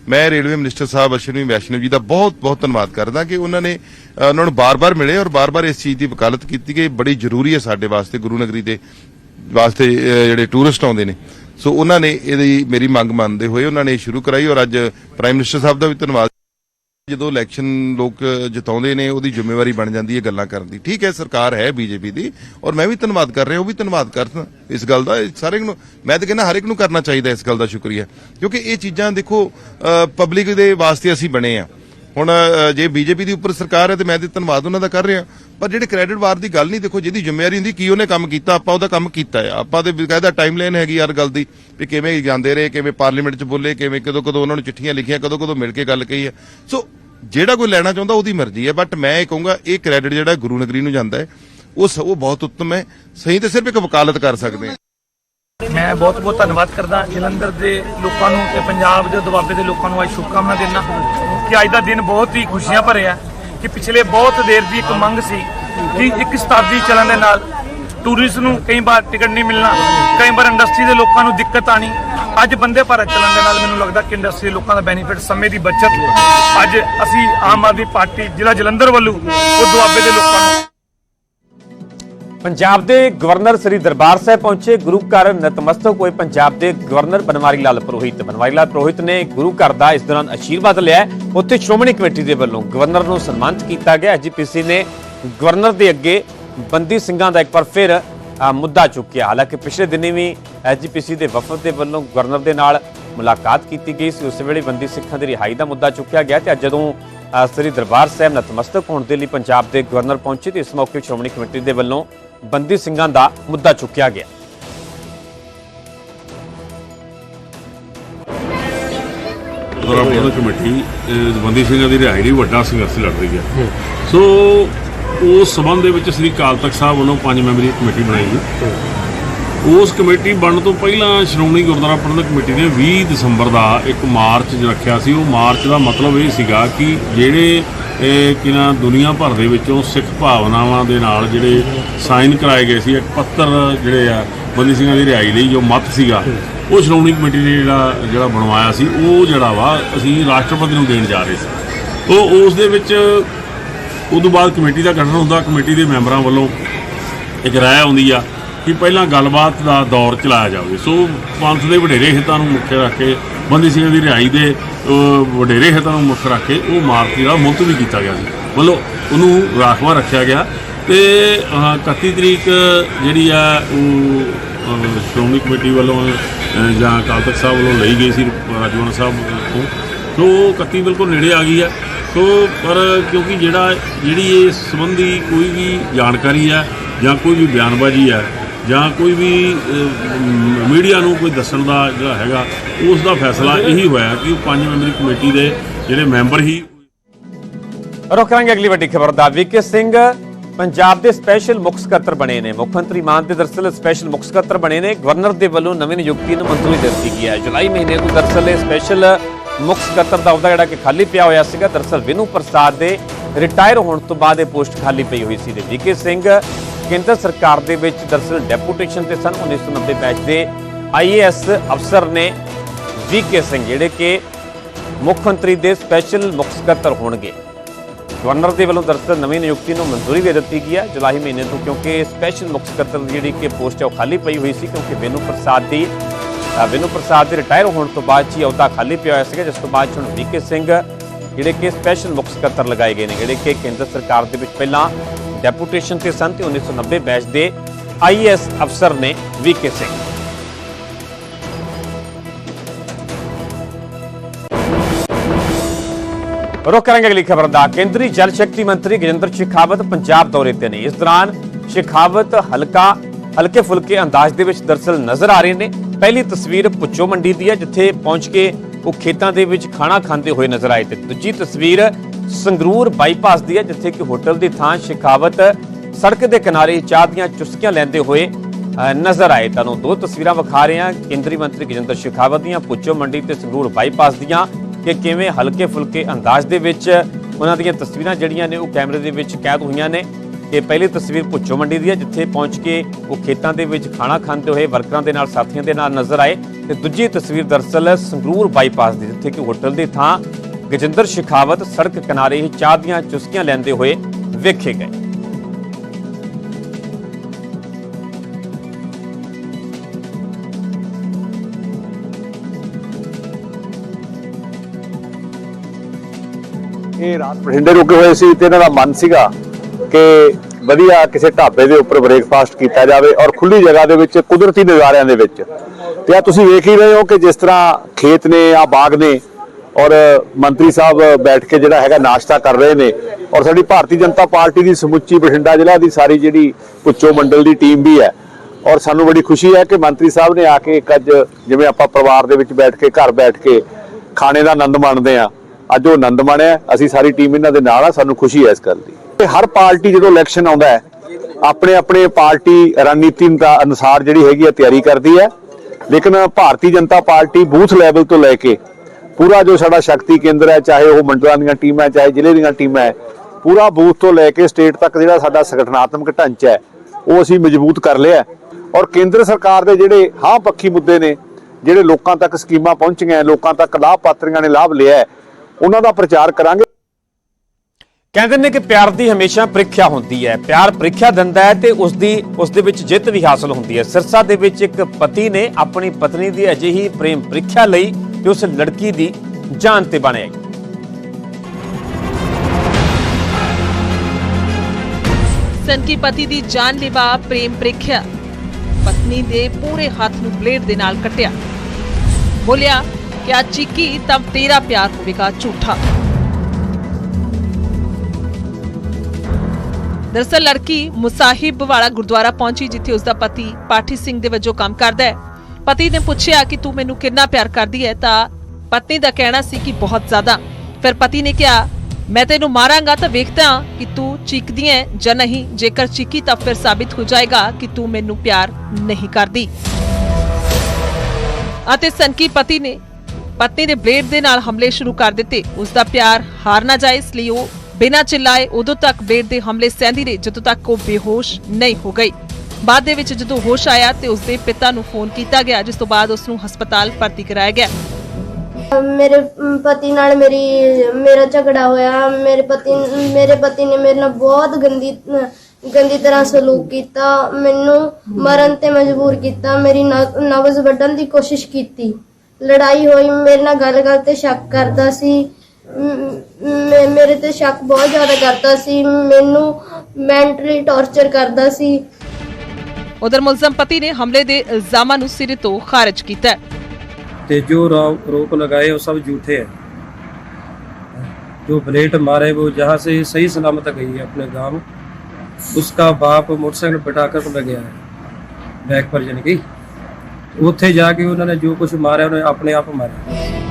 ਮੈਂ ਰੇਲਵੇ ਮਿਨਿਸਟਰ ਸਾਹਿਬ ਅਸ਼ਵਨੀ ਵੈਸ਼ਨਵ ਜੀ ਦਾ ਬਹੁਤ ਬਹੁਤ ਧੰਨਵਾਦ ਕਰਦਾ ਕਿ ਉਹਨਾਂ ਨੇ ਉਹਨਾਂ ਨੂੰ ਬਾਰ-ਬਾਰ ਮਿਲੇ ਔਰ ਬਾਰ-ਬਾਰ ਇਸ ਚੀਜ਼ ਦੀ ਵਕਾਲਤ ਕੀਤੀ ਕਿ ਬੜੀ ਜ਼ਰੂਰੀ ਹੈ ਸਾਡੇ ਵਾਸਤੇ, ਗੁਰੂ ਨਗਰੀ ਦੇ ਵਾਸਤੇ ਜਿਹੜੇ ਟੂਰਿਸਟ ਆਉਂਦੇ ਨੇ। ਸੋ ਉਹਨਾਂ ਨੇ ਇਹਦੀ ਮੇਰੀ ਮੰਗ ਮੰਨਦੇ ਹੋਏ ਉਹਨਾਂ ਨੇ ਸ਼ੁਰੂ ਕਰਾਈ ਔਰ ਅੱਜ ਪ੍ਰਾਈਮ ਮਿਨਿਸਟਰ ਸਾਹਿਬ ਦਾ ਵੀ ਧੰਨਵਾਦ ਜਦੋਂ ਇਲੈਕਸ਼ਨ ਲੋਕ ਜਿਤਾਉਂਦੇ ਨੇ, ਉਹਦੀ ਜ਼ਿੰਮੇਵਾਰੀ ਬਣ ਜਾਂਦੀ ਹੈ ਗੱਲਾਂ ਕਰਨ ਦੀ। ਠੀਕ ਹੈ, ਸਰਕਾਰ ਹੈ ਬੀਜੇਪੀ ਦੀ, ਔਰ ਮੈਂ ਵੀ ਧੰਨਵਾਦ ਕਰ ਰਿਹਾ, ਉਹ ਵੀ ਧੰਨਵਾਦ ਕਰਨ ਇਸ ਗੱਲ ਦਾ। ਇਹ ਸਾਰੇ ਨੂੰ, ਮੈਂ ਤਾਂ ਕਹਿੰਦਾ ਹਰ ਇੱਕ ਨੂੰ ਕਰਨਾ ਚਾਹੀਦਾ ਇਸ ਗੱਲ ਦਾ ਸ਼ੁਕਰੀਆ। ਕਿਉਂਕਿ ਇਹ ਚੀਜ਼ਾਂ ਦੇਖੋ ਪਬਲਿਕ ਦੇ ਵਾਸਤੇ ਅਸੀਂ ਬਣੇ ਆ। ਹੁਣ ਅ, ਜੇ ਬੀਜੇਪੀ ਦੀ ਉੱਪਰ ਸਰਕਾਰ ਹੈ ਤੇ ਮੈਂ ਤੇ ਧੰਨਵਾਦ ਉਹਨਾਂ ਦਾ ਕਰ ਰਿਹਾ। ਪਰ ਜਿਹੜੇ ਕ੍ਰੈਡਿਟ ਵਾਰ ਦੀ ਗੱਲ ਨਹੀਂ ਦੇਖੋ ਜਿਹਦੀ ਜ਼ਿੰਮੇਵਾਰੀ ਹੁੰਦੀ ਕੀ ਉਹਨੇ ਕੰਮ ਕੀਤਾ ਆਪਾਂ ਉਹਦਾ ਕੰਮ ਕੀਤਾ ਆ। ਆਪਾਂ ਤੇ ਬਕਾਇਦਾ ਟਾਈਮਲਾਈਨ ਹੈਗੀ ਹਰ ਗੱਲ ਦੀ ਵੀ ਕਿਵੇਂ ਜਾਂਦੇ ਰਹੇ ਕਿਵੇਂ ਪਾਰਲੀਮੈਂਟ 'ਚ ਬੋਲੇ ਕਿਵੇਂ ਕਦੋਂ ਕਦੋਂ ਉਹਨਾਂ ਨੂੰ ਚਿੱਠੀਆਂ ਲਿਖੀਆਂ ਕਦੋਂ ਕਦੋਂ ਮਿਲ ਕੇ ਗੱਲ ਕਹੀ ਹੈ ਸੋ ਜਿਹੜਾ ਕੋਈ ਲੈਣਾ ਚਾਹੁੰਦਾ ਉਹਦੀ ਮਰਜ਼ੀ ਹੈ ਬਟ ਮੈਂ ਇਹ ਕਹੂੰਗਾ ਇਹ ਕ੍ਰੈਡਿਟ ਜਿਹੜਾ ਗੁਰੂ ਨਗਰੀ ਨੂੰ ਜਾਂਦਾ ਹੈ ਉਹ ਸ- ਉਹ ਬਹੁਤ ਉੱਤਮ ਹੈ। ਸਹੀ ਤੇ ਸਿਰਫ ਇੱਕ ਵਕਾਲਤ ਕਰ ਸਕਦੇ ਹਾਂ। ਮੈਂ ਬਹੁਤ ਬਹੁਤ ਧੰਨਵਾਦ ਕਰਦਾ ਜਲੰਧਰ ਦੇ ਲੋਕਾਂ ਨੂੰ ਤੇ ਪੰਜਾਬ ਦੇ ਦੁਆਬੇ ਦੇ ਲੋਕਾਂ ਨੂੰ ਅੱਜ ਸ਼ੁਭਕਾਮਨਾ ਦਿੰਦਾ ਕਿ ਅੱਜ ਦਾ ਦਿਨ ਬਹੁਤ ਹੀ ਖੁਸ਼ੀਆਂ ਭਰਿਆ ਕਿ ਪਿਛਲੇ ਬਹੁਤ ਦੇਰ ਦੀ ਇੱਕ ਮੰਗ ਸੀ ਕਿ ਇੱਕ ਸ਼ਤਾਬਦੀ ਚੱਲਣ ਦੇ ਨਾਲ ਟੂਰਿਸਟ ਨੂੰ ਕਈ ਵਾਰ ਟਿਕਟ ਨਹੀਂ ਮਿਲਣਾ, ਕਈ ਵਾਰ ਇੰਡਸਟਰੀ ਦੇ ਲੋਕਾਂ ਨੂੰ ਦਿੱਕਤ ਆਣੀ ਅੱਜ ਬੰਦੇ ਭਾਰਤ ਚੱਲਣ ਦੇ ਨਾਲ ਮੈਨੂੰ ਲੱਗਦਾ ਕਿ ਇੰਡਸਟਰੀ ਦੇ ਲੋਕਾਂ ਦਾ ਬੈਨੀਫਿਟ ਸਮੇਂ ਦੀ ਬਚਤ, ਅੱਜ ਅਸੀਂ ਆਮ ਆਦਮੀ ਪਾਰਟੀ ਜ਼ਿਲ੍ਹਾ ਜਲੰਧਰ ਵੱਲੋਂ ਉਹ ਦੁਆਬੇ ਦੇ ਲੋਕਾਂ ਨੂੰ ਪੰਜਾਬ ਦੇ ਗਵਰਨਰ ਸ੍ਰੀ ਦਰਬਾਰ ਸਾਹਿਬ ਪਹੁੰਚੇ। ਗੁਰੂ ਘਰ ਨਤਮਸਤਕ ਹੋਏ ਪੰਜਾਬ ਦੇ ਗਵਰਨਰ ਬਨਵਾਰੀ ਲਾਲ ਪੁਰੋਹਿਤ। ਬਨਵਾਰੀ ਲਾਲ ਪੁਰੋਹਿਤ ਨੇ ਗੁਰੂ ਘਰ ਦਾ ਇਸ ਦੌਰਾਨ ਅਸ਼ੀਰਵਾਦ ਲਿਆ ਉੱਥੇ ਸ਼੍ਰੋਮਣੀ ਕਮੇਟੀ ਦੇ ਵੱਲੋਂ ਗਵਰਨਰ ਨੂੰ ਸਨਮਾਨਿਤ ਕੀਤਾ ਗਿਆ। ਐਜੀਪੀਸੀ ਨੇ ਗਵਰਨਰ ਦੇ ਅੱਗੇ ਬੰਦੀ ਸਿੰਘਾਂ ਦਾ ਇੱਕ ਵਾਰ ਫਿਰ ਮੁੱਦਾ ਚੁੱਕਿਆ। ਹਾਲਾਂਕਿ ਪਿਛਲੇ ਦਿਨੀ ਵੀ ਐਜੀਪੀਸੀ ਦੇ ਵਫਦ ਦੇ ਵੱਲੋਂ ਗਵਰਨਰ ਦੇ ਨਾਲ ਮੁਲਾਕਾਤ ਕੀਤੀ ਗਈ ਸੀ। ਉਸ ਵੇਲੇ ਬੰਦੀ ਸਿੱਖਾਂ ਦੀ ਰਿਹਾਈ ਦਾ ਮੁੱਦਾ ਚੁੱਕਿਆ ਗਿਆ ਤੇ ਅੱਜ ਜਦੋਂ ਅ, ਸ੍ਰੀ ਦਰਬਾਰ ਸਾਹਿਬ ਨਤਮਸਤਕ ਹੋਣ ਦੇ ਲਈ ਪੰਜਾਬ ਦੇ ਗਵਰਨਰ ਪਹੁੰਚੇ ਤੇ ਇਸ ਮੌਕੇ ਸ਼੍ਰੋਮਣੀ ਕਮੇਟੀ ਦੇ ਵੱਲੋਂ ਬੰਦੀ ਸਿੰਘਾਂ ਦਾ ਮੁੱਦਾ ਚੁੱਕਿਆ ਗਿਆ। ਦੁਆਰਾ ਕਮੇਟੀ ਬੰਦੀ ਸਿੰਘਾਂ ਦੀ ਰਿਹਾਈ ਲਈ ਵੱਡਾ ਸੰਘਰਸ਼ ਲੜ ਰਹੀ ਹੈ। ਸੋ, ਉਸ ਸਬੰਧ ਦੇ ਵਿੱਚ ਸ੍ਰੀ ਅਕਾਲ ਤਖਤ ਸਾਹਿਬ ਵੱਲੋਂ ਪੰਜ ਮੈਂਬਰੀ ਕਮੇਟੀ ਬਣਾਈ ਹੈ ਉਸ ਕਮੇਟੀ ਬਣਨ ਤੋਂ ਪਹਿਲਾਂ ਸ਼੍ਰੋਮਣੀ ਗੁਰਦੁਆਰਾ ਪ੍ਰਬੰਧਕ ਕਮੇਟੀ ਨੇ 20 ਦਸੰਬਰ ਦਾ ਇੱਕ ਮਾਰਚ ਰੱਖਿਆ ਸੀ। ਉਹ ਮਾਰਚ ਦਾ ਮਤਲਬ ਇਹ ਸੀਗਾ ਕਿ ਜਿਹੜੇ ਇਹ ਕਿਨਾ ਦੁਨੀਆ ਭਰ ਦੇ ਵਿੱਚੋਂ ਸਿੱਖ ਭਾਵਨਾਵਾਂ ਦੇ ਨਾਲ ਜਿਹੜੇ ਸਾਈਨ ਕਰਾਏ ਗਏ ਸੀ, ਇੱਕ ਪੱਤਰ ਜਿਹੜੇ ਆ, ਬੰਦੀ ਸਿੰਘਾਂ ਦੀ ਰਿਹਾਈ ਲਈ ਜੋ ਮਤ ਸੀਗਾ, ਉਹ ਸ਼੍ਰੋਮਣੀ ਕਮੇਟੀ ਨੇ ਜਿਹੜਾ ਜਿਹੜਾ ਬਣਵਾਇਆ ਸੀ, ਉਹ ਜਿਹੜਾ ਵਾ ਅਸੀਂ ਰਾਸ਼ਟਰਪਤੀ ਨੂੰ ਦੇਣ ਜਾ ਰਹੇ ਸੀ। ਉਹ ਉਸ ਦੇ ਵਿੱਚ ਉਦੋਂ ਬਾਅਦ ਕਮੇਟੀ ਦਾ ਗਠਨ ਹੁੰਦਾ, ਕਮੇਟੀ ਦੇ ਮੈਂਬਰਾਂ ਵੱਲੋਂ ਇੱਕ ਰਾਏ ਆਉਂਦੀ ਆ ਕਿ ਪਹਿਲਾਂ ਗੱਲਬਾਤ ਦਾ ਦੌਰ ਚਲਾਇਆ ਜਾਵੇ। ਸੋ ਪੰਥ ਦੇ ਵਡੇਰੇ ਹਿੱਤਾਂ ਨੂੰ ਮੁੱਖ ਰੱਖ ਕੇ ਬੰਦੀ ਸਿੰਘਾਂ ਦੀ ਰਿਹਾਈ ਦੇ ਵਡੇਰੇ ਹਿੱਤਾਂ ਨੂੰ ਮੁੱਖ ਰੱਖ ਕੇ ਉਹ ਮਾਰਚ ਦਾ ਮੁਲਤਵੀ ਕੀਤਾ ਗਿਆ ਸੀ। ਮਤਲਬ ਉਹਨੂੰ ਰਾਖਵਾ ਰੱਖਿਆ ਗਿਆ ਤੇ ਅਹ, 31 ਤਰੀਕ ਜਿਹੜੀ ਆ ਉਹ ਸ਼੍ਰੋਮਣੀ ਕਮੇਟੀ ਵੱਲੋਂ ਜਾਂ ਅਕਾਲ ਤਖਤ ਸਾਹਿਬ ਵੱਲੋਂ ਲਈ ਗਈ ਸੀ ਰਾਜਵਾਨਾ ਸਾਹਿਬ ਤੋਂ। ਸੋ 31 ਬਿਲਕੁਲ ਨੇੜੇ ਆ ਗਈ ਹੈ ਸੋ ਪਰ ਕਿਉਂਕਿ ਜਿਹੜਾ ਜਿਹੜੀ ਇਸ ਸੰਬੰਧੀ ਕੋਈ ਵੀ ਜਾਣਕਾਰੀ ਹੈ ਜਾਂ ਕੋਈ ਵੀ ਬਿਆਨਬਾਜ਼ੀ ਹੈ ਜਾਂ ਕੋਈ ਵੀ ਮੀਡੀਆ ਨੂੰ ਕੋਈ ਦੱਸਣ ਦਾ ਜਿਹੜਾ ਹੈਗਾ, ਉਸ ਦਾ ਫੈਸਲਾ ਇਹੀ ਹੋਇਆ ਕਿ ਪੰਜ ਮੈਂਬਰੀ ਕਮੇਟੀ ਦੇ ਜਿਹੜੇ ਮੈਂਬਰ ਹੀ ਰੁਕ ਅਗਲੀ ਵੱਡੀ ਖਬਰ ਦਾ। ਵਿਕੇ ਸਿੰਘ ਪੰਜਾਬ ਦੇ ਸਪੈਸ਼ਲ ਮੁੱਖ ਸਕੱਤਰ ਬਣੇ ਨੇ। ਮੁੱਖ ਮੰਤਰੀ ਮਾਨ ਦੇ ਦਰਸਲ ਸਪੈਸ਼ਲ ਮੁੱਖ ਸਕੱਤਰ ਬਣੇ ਨੇ। ਗਵਰਨਰ ਦੇ ਵੱਲੋਂ ਨਵੀਂ ਨਿਯੁਕਤੀ ਨੂੰ ਮਨਜ਼ੂਰੀ ਦਿੱਤੀ ਗਈ ਹੈ। ਜੁਲਾਈ ਮਹੀਨੇ ਤੋਂ ਦਰਸਲ ਸਪੈਸ਼ਲ ਮੁੱਖ ਸਕੱਤਰ ਦਾ ਅਹੁਦਾ ਜਿਹੜਾ ਕਿ ਖਾਲੀ ਪਿਆ ਹੋਇਆ ਸੀਗਾ। ਦਰਸਲ ਵਿਨੂ ਪ੍ਰਸਾਦ ਦੇ ਰਿਟਾਇਰ ਹੋਣ ਤੋਂ ਬਾਅਦ ਇਹ ਪੋਸਟ ਖਾਲੀ ਪਈ ਹੋਈ ਸੀ। ਤੇ ਵਿਕੇ ਸਿੰਘ ਕੇਂਦਰ ਸਰਕਾਰ ਦੇ ਵਿੱਚ ਦਰਸਲ ਡੈਪੂਟੇਸ਼ਨ ਤੇ ਸਨ। 1990 ਬੈਚ ਦੇ ਆਈਏਐਸ ਅਫਸਰ ਨੇ ਵੀਕੇ ਸਿੰਘ, ਜਿਹੜੇ ਕਿ ਮੁੱਖ ਮੰਤਰੀ ਦੇ ਸਪੈਸ਼ਲ ਮੁੱਖ ਸਕੱਤਰ ਹੋਣਗੇ। ਗਵਰਨਰ ਦੇ ਵੱਲੋਂ ਦਰਸਲ ਨਵੀਂ ਨਿਯੁਕਤੀ ਨੂੰ ਮਨਜ਼ੂਰੀ ਦੇ ਦਿੱਤੀ ਗਈ ਹੈ ਜੁਲਾਈ ਮਹੀਨੇ ਤੋਂ, ਕਿਉਂਕਿ ਸਪੈਸ਼ਲ ਮੁੱਖ ਸਕੱਤਰ ਜਿਹੜੀ ਕਿ ਪੋਸਟ ਹੈ ਉਹ ਖਾਲੀ ਪਈ ਹੋਈ ਸੀ, ਕਿਉਂਕਿ ਵੇਨੂ ਪ੍ਰਸਾਦ ਦੀ ਵੇਨੂ ਪ੍ਰਸਾਦ ਦੇ ਰਿਟਾਇਰ ਹੋਣ ਤੋਂ ਬਾਅਦ 'ਚ ਹੀ ਅਹੁਦਾ ਖਾਲੀ ਪਿਆ ਹੋਇਆ ਸੀਗਾ, ਜਿਸ ਤੋਂ ਬਾਅਦ 'ਚ ਹੁਣ ਵੀਕੇ ਸਿੰਘ, ਜਿਹੜੇ ਕਿ ਸਪੈਸ਼ਲ ਮੁੱਖ ਸਕੱਤਰ ਲਗਾਏ ਗਏ ਨੇ, ਜਿਹੜੇ ਕਿ ਕੇਂਦਰ ਸਰਕਾਰ ਦੇ ਵਿੱਚ ਪਹਿਲਾਂ ਡੈਪੂਟੇਸ਼ਨ ਤੇ ਸਨ ਤੇ 1990 ਬੈਚ ਦੇ ਆਈਐਸ ਅਫਸਰ ਨੇ ਵੀਕੇ ਸਿੰਘ। ਰੁਕ ਕਰਾਂਗੇ ਅਗਲੀ ਖਬਰ ਦਾ। ਕੇਂਦਰੀ ਜਲ ਸ਼ਕਤੀ ਮੰਤਰੀ ਗਜੇਂਦਰ ਸ਼ੇਖਾਵਤ ਪੰਜਾਬ ਦੌਰੇ ਤੇ ਨੇ। ਇਸ ਦੌਰਾਨ ਸ਼ੇਖਾਵਤ ਹਲਕਾ ਹਲਕੇ ਫੁਲਕੇ ਅੰਦਾਜ਼ ਦੇ ਵਿੱਚ ਦਰਸਲ ਨਜ਼ਰ ਆ ਰਹੇ ਨੇ। ਪਹਿਲੀ ਤਸਵੀਰ ਪੁੱਚੋ ਮੰਡੀ ਦੀ ਹੈ, ਜਿੱਥੇ ਪਹੁੰਚ ਕੇ ਉਹ ਖੇਤਾਂ ਦੇ ਵਿੱਚ ਖਾਣਾ ਖਾਂਦੇ ਹੋਏ ਨਜ਼ਰ ਆਏ ਤੇ ਦੂਜੀ ਤਸਵੀਰ ਸੰਗਰੂਰ ਬਾਈਪਾਸ ਦੀ ਹੈ, ਜਿੱਥੇ ਕਿ ਹੋਟਲ ਦੀ ਥਾਂ ਸ਼ੇਖਾਵਤ ਸੜਕ ਦੇ ਕਿਨਾਰੇ ਚਾਹ ਦੀਆਂ ਚੁਸਕੀਆਂ ਲੈਂਦੇ ਹੋਏ ਨਜ਼ਰ ਆਏ। ਤੁਹਾਨੂੰ ਦੋ ਤਸਵੀਰਾਂ ਵਿਖਾ ਰਹੇ ਹਾਂ। ਕੇਂਦਰੀ ਮੰਤਰੀ ਗਜਿੰਦਰ ਸ਼ੇਖਾਵਤ ਦੀਆਂ, ਪੁੱਛੋ ਮੰਡੀ ਤੇ ਸੰਗਰੂਰ ਬਾਈਪਾਸ ਦੀਆਂ ਕਿ ਕਿਵੇਂ ਹਲਕੇ ਫੁਲਕੇ ਅੰਦਾਜ਼ ਦੇ ਵਿੱਚ ਉਹਨਾਂ ਦੀਆਂ ਤਸਵੀਰਾਂ ਜਿਹੜੀਆਂ ਨੇ, ਉਹ ਕੈਮਰੇ ਦੇ ਵਿੱਚ ਕੈਦ ਹੋਈਆਂ ਨੇ। ਇਹ ਪਹਿਲੀ ਤਸਵੀਰ ਭੁੱਚੋ ਮੰਡੀ ਦੀ ਹੈ, ਜਿੱਥੇ ਪਹੁੰਚ ਕੇ ਉਹ ਖੇਤਾਂ ਦੇ ਵਿੱਚ ਖਾਣਾ ਖਾਂਦੇ ਹੋਏ ਵਰਕਰਾਂ ਦੇ ਨਾਲ, ਸਾਥੀਆਂ ਦੇ ਨਾਲ ਨਜ਼ਰ ਆਏ ਤੇ ਦੂਜੀ ਤਸਵੀਰ ਦਰਸਲ ਸੰਗਰੂਰ ਬਾਈਪਾਸ ਦੀ, ਜਿੱਥੇ ਕਿ ਹੋਟਲ ਦੀ ਥਾਂ ਗਜਿੰਦਰ ਸ਼ਿਖਾਵਤ ਸੜਕ ਕਿਨਾਰੇ ਹੀ ਚਾਹ ਦੀਆਂ ਚੁਸਕੀਆਂ ਲੈਂਦੇ ਹੋਏ ਵੇਖੇ ਗਏ। ਇਹ ਰਾਤ ਬਠਿੰਡੇ ਰੁਕੇ ਹੋਏ ਸੀ, ਤੇ ਇਹਨਾਂ ਦਾ ਮਨ ਸੀਗਾ ਕਿ ਵਧੀਆ ਕਿਸੇ ਢਾਬੇ ਦੇ ਉੱਪਰ ਬ੍ਰੇਕਫਾਸਟ ਕੀਤਾ ਜਾਵੇ ਔਰ ਖੁੱਲੀ ਜਗ੍ਹਾ ਦੇ ਵਿੱਚ ਕੁਦਰਤੀ ਨਜ਼ਾਰਿਆਂ ਦੇ ਵਿੱਚ। ਤੇ ਆ ਤੁਸੀਂ ਵੇਖ ਹੀ ਰਹੇ ਹੋ ਕਿ ਜਿਸ ਤਰ੍ਹਾਂ ਖੇਤ ਨੇ, ਆ ਬਾਗ ਨੇ ਔਰ ਮੰਤਰੀ ਸਾਹਿਬ ਬੈਠ ਕੇ ਜਿਹੜਾ ਹੈਗਾ ਨਾਸ਼ਤਾ ਕਰ ਰਹੇ ਨੇ ਔਰ ਸਾਡੀ ਭਾਰਤੀ ਜਨਤਾ ਪਾਰਟੀ ਦੀ ਸਮੁੱਚੀ ਬਠਿੰਡਾ ਜ਼ਿਲ੍ਹਾ ਦੀ ਸਾਰੀ ਜਿਹੜੀ ਪੁੱਚੋ ਮੰਡਲ ਦੀ ਟੀਮ ਵੀ ਹੈ। ਔਰ ਸਾਨੂੰ ਬੜੀ ਖੁਸ਼ੀ ਹੈ ਕਿ ਮੰਤਰੀ ਸਾਹਿਬ ਨੇ ਆ ਕੇ ਇੱਕ ਅੱਜ ਜਿਵੇਂ ਆਪਾਂ ਪਰਿਵਾਰ ਦੇ ਵਿੱਚ ਬੈਠ ਕੇ, ਘਰ ਬੈਠ ਕੇ ਖਾਣੇ ਦਾ ਆਨੰਦ ਮਾਣਦੇ ਆ ਅੱਜ ਉਹ ਆਨੰਦ ਮਾਣਿਆ, ਅਸੀਂ ਸਾਰੀ ਟੀਮ ਇਹਨਾਂ ਦੇ ਨਾਲ ਆ, ਸਾਨੂੰ ਖੁਸ਼ੀ ਹੈ ਇਸ ਗੱਲ ਦੀ। ਹਰ ਪਾਰਟੀ ਜਦੋਂ ਇਲੈਕਸ਼ਨ ਆਉਂਦਾ ਹੈ, ਆਪਣੇ ਆਪਣੇ ਪਾਰਟੀ ਰਣਨੀਤੀ ਅਨੁਸਾਰ ਜਿਹੜੀ ਹੈਗੀ ਹੈ ਤਿਆਰੀ ਕਰਦੀ ਹੈ। ਲੇਕਿਨ Bharatiya Janata Party booth level ਤੋਂ ਲੈ ਕੇ ਪੂਰਾ ਜੋ ਸਾਡਾ ਸ਼ਕਤੀ ਕੇਂਦਰ ਹੈ, ਚਾਹੇ ਉਹ ਮੰਡਲਾਂ ਦੀਆਂ ਟੀਮਾਂ, ਚਾਹੇ ਜ਼ਿਲ੍ਹੇ ਦੀਆਂ ਟੀਮਾਂ ਹੈ, ਪੂਰਾ ਬੂਥ ਤੋਂ ਲੈ ਕੇ ਸਟੇਟ ਤੱਕ ਜਿਹੜਾ ਸਾਡਾ ਸੰਗਠਨਾਤਮਕ ਢਾਂਚਾ ਹੈ, ਉਹ ਅਸੀਂ ਮਜ਼ਬੂਤ ਕਰ ਲਿਆ ਔਰ ਕੇਂਦਰ ਸਰਕਾਰ ਦੇ ਜਿਹੜੇ ਹਾਂ ਪੱਖੀ ਮੁੱਦੇ ਨੇ, ਜਿਹੜੇ ਲੋਕਾਂ ਤੱਕ ਸਕੀਮਾਂ ਪਹੁੰਚੀਆਂ, ਲੋਕਾਂ ਤੱਕ ਲਾਭਪਾਤਰੀਆਂ ਨੇ ਲਾਭ ਲਿਆ ਉਹਨਾਂ ਦਾ ਪ੍ਰਚਾਰ ਕਰਾਂਗੇ। ਕਹਿੰਦੇ ਨੇ ਕਿ ਪਿਆਰ ਦੀ ਹਮੇਸ਼ਾ ਪ੍ਰੀਖਿਆ ਹੁੰਦੀ ਹੈ। ਪਿਆਰ ਪ੍ਰੀਖਿਆ ਦਿੰਦਾ ਹੈ ਤੇ ਉਸ ਦੀ ਉਸ ਦੇ ਵਿੱਚ ਜਿੱਤ ਵੀ ਹਾਸਲ ਹੁੰਦੀ ਹੈ। ਸਿਰਸਾ ਦੇ ਵਿੱਚ ਇੱਕ ਪਤੀ ਨੇ ਆਪਣੀ ਪਤਨੀ ਦੀ ਅਜਿਹੀ ਪ੍ਰੇਮ ਪ੍ਰੀਖਿਆ ਲਈ ਤੇ ਉਸ ਲੜਕੀ ਦੀ ਜਾਨ ਤੇ ਬਣ ਸਨਕੀ ਪਤੀ ਦੀ ਜਾਨਲੇਵਾ ਪ੍ਰੇਮ ਪ੍ਰੀਖਿਆ। ਪਤਨੀ ਦੇ ਪੂਰੇ ਹੱਥ ਨੂੰ ਬਲੇਡ ਦੇ ਨਾਲ ਕੱਟਿਆ। ਬੋਲਿਆ ਕਿ ਆ ਚੀਕੀ ਤਾਂ ਤੇਰਾ ਪਿਆਰ ਹੋਵੇਗਾ ਝੂਠਾ। ਦਰਸਲ ਲੜਕੀ ਮੁਸਾਹਿਬ ਵਾਲਾ ਗੁਰਦੁਆਰਾ ਪਹੁੰਚੀ ਜਿੱਥੇ ਉਸ ਦਾ ਪਤੀ ਪਾਠੀ ਸਿੰਘ ਦੇ ਵਜੋਂ ਕੰਮ ਕਰਦਾ ਹੈ। ਪਤੀ ਨੇ ਪੁੱਛਿਆ ਕਿ ਤੂੰ ਮੈਨੂੰ ਕਿੰਨਾ ਪਿਆਰ ਕਰਦੀ ਹੈ ਤਾਂ ਪਤਨੀ ਦਾ ਕਹਿਣਾ ਸੀ ਕਿ ਬਹੁਤ ਜ਼ਿਆਦਾ। ਫਿਰ ਪਤੀ ਨੇ ਕਿਹਾ, ਮੈਂ ਤੈਨੂੰ ਮਾਰਾਂਗਾ ਤਾਂ ਵੇਖਦਾ ਕਿ ਤੂੰ ਚੀਕਦੀ ਹੈ ਜਾਂ ਨਹੀਂ। ਜੇਕਰ ਚੀਕੀ ਤਾਂ ਫਿਰ ਸਾਬਿਤ ਹੋ ਜਾਏਗਾ ਕਿ ਤੂੰ ਮੈਨੂੰ ਪਿਆਰ ਨਹੀਂ ਕਰਦੀ। ਅਤੇ ਸਨਕੀ ਪਤੀ ਨੇ, ਪਤਨੀ ਦੇ ਬਲੇਡ ਦੇ ਨਾਲ ਹਮਲੇ ਸ਼ੁਰੂ ਕਰ ਦਿੱਤੇ। ਉਸ ਦਾ ਪਿਆਰ ਹਾਰ ਨਾ ਜਾਏ, ਇਸ ਲਈ ਉਹ ਬਿਨਾਂ ਚਿল্লাਏ ਉਦੋਂ ਤੱਕ ਬਲੇਡ ਦੇ ਹਮਲੇ ਸਹਿੰਦੀ ਰਹੀ, ਜਦੋਂ ਤੱਕ ਉਹ ਬੇਹੋਸ਼ ਨਹੀਂ ਹੋ ਗਈ। ਬਾਅਦ ਦੇ ਵਿੱਚ ਜਦੋਂ ਹੋਸ਼ ਆਇਆ ਤੇ ਉਸ ਪਿਤਾ ਨੂੰ ਫੋਨ ਕੀਤਾ ਗਿਆ, ਜਿਸ ਤੋਂ ਬਾਅਦ ਉਸ ਨੂੰ ਹਸਪਤਾਲ ਭਰਤੀ ਕਰਾਇਆ ਗਿਆ। ਮੇਰੇ ਪਤੀ ਨਾਲ ਮੇਰੀ, ਮੇਰਾ ਝਗੜਾ ਹੋਇਆ। ਮੇਰੇ ਪਤੀ ਮੇਰੇ ਪਤੀ ਨੇ ਮੇਰੇ ਨਾਲ ਬਹੁਤ ਗੰਦੀ ਗੰਦੀ ਤਰ੍ਹਾਂ ਸਲੂਕ ਕੀਤਾ। ਮੈਨੂੰ ਮਰਨ ਤੇ ਮਜਬੂਰ ਕੀਤਾ। ਮੇਰੀ ਨ- ਨਬਜ਼ ਵੱਢਣ ਦੀ ਕੋਸ਼ਿਸ਼ ਕੀਤੀ। ਲੜਾਈ ਹੋਈ। ਮੇਰੇ ਨਾਲ ਗੱਲ-ਗੱਲ ਤੇ ਸ਼ੱਕ ਕਰਦਾ ਸੀ। ਮ- ਮ- ਮੇਰੇ ਤੇ ਸ਼ੱਕ ਬਹੁਤ ਜ਼ਿਆਦਾ ਕਰਦਾ ਸੀ ਮੈਨੂੰ ਮੈਂਟਲੀ ਟੌਰਚਰ ਕਰਦਾ ਸੀ ਉਧਰ ਮੁਲਜ਼ਮ ਪਤੀ ਨੇ ਹਮਲੇ ਦੇ ਇਲਜ਼ਾਮਾਂ ਨੂੰ ਸਿਰੇ ਤੋਂ ਖਾਰਜ ਕੀਤਾ ਹੈ। ਤੇ ਜੋ रो- रोप लगाए वो सब झूठे हैं जो ब्लेड मारे वो जहाँ से सही सलामत गई है अपने गांव उसका बाप मोटरसाइकिल बिठाकर तो गया है बैक पर जाने की ਉੱਥੇ ਜਾ ਕੇ ਉਹਨਾਂ ਨੇ ਜੋ ਕੁਝ ਮਾਰਿਆ ਉਹਨੇ ਆਪਣੇ ਆਪ ਮਾਰਿਆ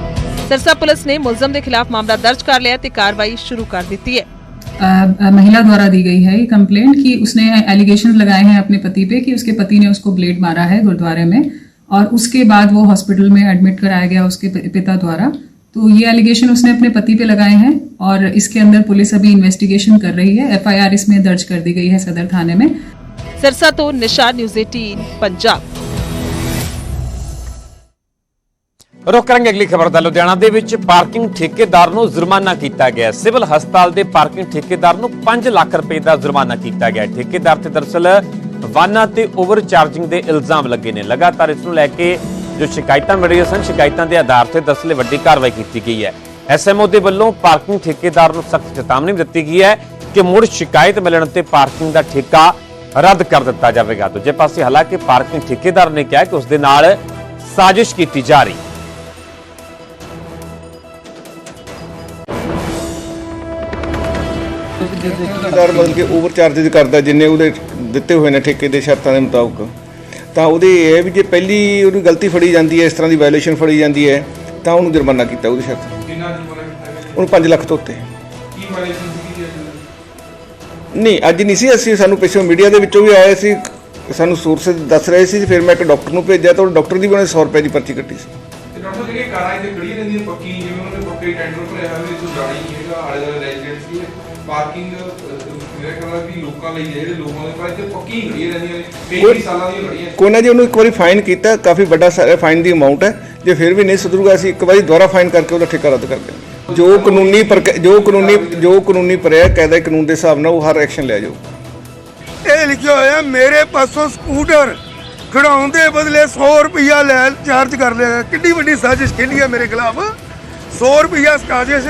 सिरसा पुलिस ने मुलजम के खिलाफ मामला दर्ज कर लिया कार्रवाई शुरू कर दी है। महिला द्वारा दी गई है ये कंप्लेंट कि उसने एलिगेशन लगाए हैं अपने पति पे कि उसके पति ने उसको ब्लेड मारा है गुरुद्वारे में और उसके बाद वो हॉस्पिटल में एडमिट कराया गया उसके पिता द्वारा। तो ये एलिगेशन उसने अपने पति पे लगाए हैं और इसके अंदर पुलिस अभी इन्वेस्टिगेशन कर रही है। एफआईआर इसमें दर्ज कर दी गई है सदर थाने में। सिरसा तो निशा न्यूज़ एटीन पंजाब। ਰੁਕ ਕਰਾਂਗੇ ਅਗਲੀ ਖਬਰ ਦਾ। ਲੁਧਿਆਣਾ ਦੇ ਵਿੱਚ ਪਾਰਕਿੰਗ ਠੇਕੇਦਾਰ ਨੂੰ ਜੁਰਮਾਨਾ ਕੀਤਾ ਗਿਆ। ਸਿਵਲ ਹਸਪਤਾਲ ਦੇ ਪਾਰਕਿੰਗ ਠੇਕੇਦਾਰ ਨੂੰ 5 ਲੱਖ ਰੁਪਏ ਦਾ ਜੁਰਮਾਨਾ ਕੀਤਾ ਗਿਆ। ਠੇਕੇਦਾਰ ਤੇ ਦਰਸਲ ਵਾਹਨਾਂ ਤੇ ਓਵਰ ਚਾਰਜਿੰਗ ਦੇ ਇਲਜ਼ਾਮ ਲੱਗੇ ਨੇ। ਲਗਾਤਾਰ ਇਸ ਨੂੰ ਲੈ ਕੇ ਜੋ ਸ਼ਿਕਾਇਤਾਂ ਮਿਲ ਰਹੀਆਂ ਸਨ, ਸ਼ਿਕਾਇਤਾਂ ਦੇ ਆਧਾਰ ਤੇ ਦਰਸਲ ਵੱਡੀ ਕਾਰਵਾਈ ਕੀਤੀ ਗਈ ਹੈ। ਐਸਐਮਓ ਦੇ ਵੱਲੋਂ ਪਾਰਕਿੰਗ ਠੇਕੇਦਾਰ ਨੂੰ ਸਖਤ ਚੇਤਾਵਨੀ ਦਿੱਤੀ ਗਈ ਹੈ ਕਿ ਮੁੜ ਸ਼ਿਕਾਇਤ ਮਿਲਣ ਤੇ ਪਾਰਕਿੰਗ ਦਾ ਠੇਕਾ ਰੱਦ ਕਰ ਦਿੱਤਾ ਜਾਵੇਗਾ। ਦੂਜੇ ਪਾਸੇ ਹਾਲਾਂਕਿ ਪਾਰਕਿੰਗ ਠੇਕੇਦਾਰ ਨੇ ਕਿਹਾ ਕਿ ਉਸ ਦੇ ਨਾਲ ਸਾਜ਼ਿਸ਼ ਕੀਤੀ ਜਾ ਰਹੀ ਹੈ। ਠੇਕੇਦਾਰ ਮਤਲਬ ਕਿ ਓਵਰ ਚਾਰजेस ਕਰਦਾ ਜਿੰਨੇ ਉਹਦੇ ਦਿੱਤੇ ਹੋਏ ਨੇ ਠੇਕੇ ਦੇ ਸ਼ਰਤਾਂ ਦੇ ਮੁਤਾਬਕ। ਤਾਂ ਉਹਦੇ ਇਹ ਹੈ ਵੀ ਜੇ ਪਹਿਲੀ ਉਹਨੂੰ ਗਲਤੀ ਫੜੀ ਜਾਂਦੀ ਹੈ ਇਸ ਤਰ੍ਹਾਂ ਦੀ ਵਾਇਓਲੇਸ਼ਨ ਫੜੀ ਜਾਂਦੀ ਹੈ ਤਾਂ ਉਹਨੂੰ ਜੁਰਮਾਨਾ ਕੀਤਾ ਉਹਦੀ ਸ਼ਰਤ ਕਿੰਨਾ ਜੁਰਮਾਨਾ ਕੀਤਾ ਗਿਆ? ਉਹਨੂੰ 5 ਲੱਖ ਤੋਂ ਉੱਤੇ। ਕੀ ਵਾਇਲੇਸ਼ਨ ਨਹੀਂ ਅੱਜ ਨਹੀਂ ਸੀ ਅਸੀਂ ਸਾਨੂੰ ਪਿੱਛੋਂ ਮੀਡੀਆ ਦੇ ਵਿੱਚੋਂ ਵੀ ਆਏ ਸੀ ਸਾਨੂੰ ਸੋਰਸ ਦੱਸ ਰਹੇ ਸੀ ਫਿਰ ਮੈਂ ਇੱਕ ਡਾਕਟਰ ਨੂੰ ਭੇਜਿਆ ਤਾਂ ਉਹ ਡਾਕਟਰ ਦੀ ਵੀ ਉਹਨੇ 100 ਰੁਪਏ ਦੀ ਪਰਚੀ ਕੱਟੀ ਸੀ। ਤੇ ਡਾਕਟਰ ਜਿਹੜੀਆਂ ਕਾਰਾਂ ਇੱਥੇ ਖੜੀਆਂ ਰਹਿੰਦੀਆਂ ਪੱਕੀ ਜਿਵੇਂ ਉਹਨਾਂ ਪੱਕੇ ਟੈਂਡਰ ਭਰਿਆ ਹੋਇਆ ਵੀ ਕੋਈ ਗਾੜੀ ਪਾਰਕਿੰਗ ਮੇਰੇ ਖਿਆਲ ਵੀ ਲੋਕਾਂ ਲਈ ਹੈ ਜਿਹੜੇ ਲੋਕਾਂ ਦੇ ਪਰ ਇੱਥੇ ਪੱਕੀ ਖੜੀਆਂ ਰਹਿੰਦੀਆਂ ਨੇ। ਕਈ ਕਈ ਸਾਲਾਂ ਦੀਆਂ ਖੜੀਆਂ ਕੋਈ ਨਾ ਜੀ ਉਹਨੂੰ ਇੱਕ ਵਾਰੀ ਫਾਈਨ ਕੀਤਾ ਕਾਫੀ ਵੱਡਾ ਫਾਈਨ ਦੀ ਅਮਾਉਂਟ ਹੈ। ਜੇ ਫਿਰ ਵੀ ਨਹੀਂ ਸੁਧਰੂਗਾ ਅਸੀਂ ਇੱਕ ਵਾਰੀ ਦੁਬਾਰਾ ਫਾਈਨ ਕਰਕੇ ਉਹਦਾ ਠੇਕਾ ਰੱਦ ਕਰ ਦਿਆਂਗੇ। ਜੋ ਕਾਨੂੰਨੀ ਜੋ ਕਾਨੂੰਨੀ ਜੋ ਕਾਨੂੰਨੀ ਪ੍ਰਿਆ ਕਾਇਦਾ ਕਾਨੂੰਨ ਦੇ ਹਿਸਾਬ ਨਾਲ ਉਹ ਹਰ ਐਕਸ਼ਨ ਲਿਆ ਜਾਊ। ਇਹ ਲਿਖਿਆ ਹੋਇਆ ਮੇਰੇ ਪਾਸੋਂ ਸਕੂਟਰ ਖੜਾਉਣ ਦੇ ਬਦਲੇ 100 ਰੁਪਇਆ ਲੈ ਚਾਰਜ ਕਰ ਲਿਆ। ਕਿੰਨੀ ਵੱਡੀ ਸਾਜ਼ਿਸ਼ ਖੇਡੀ ਹੈ ਮੇਰੇ ਖਿਲਾਫ। 100 ਰੁਪਇਆ ਸਾਜ਼ਿਸ਼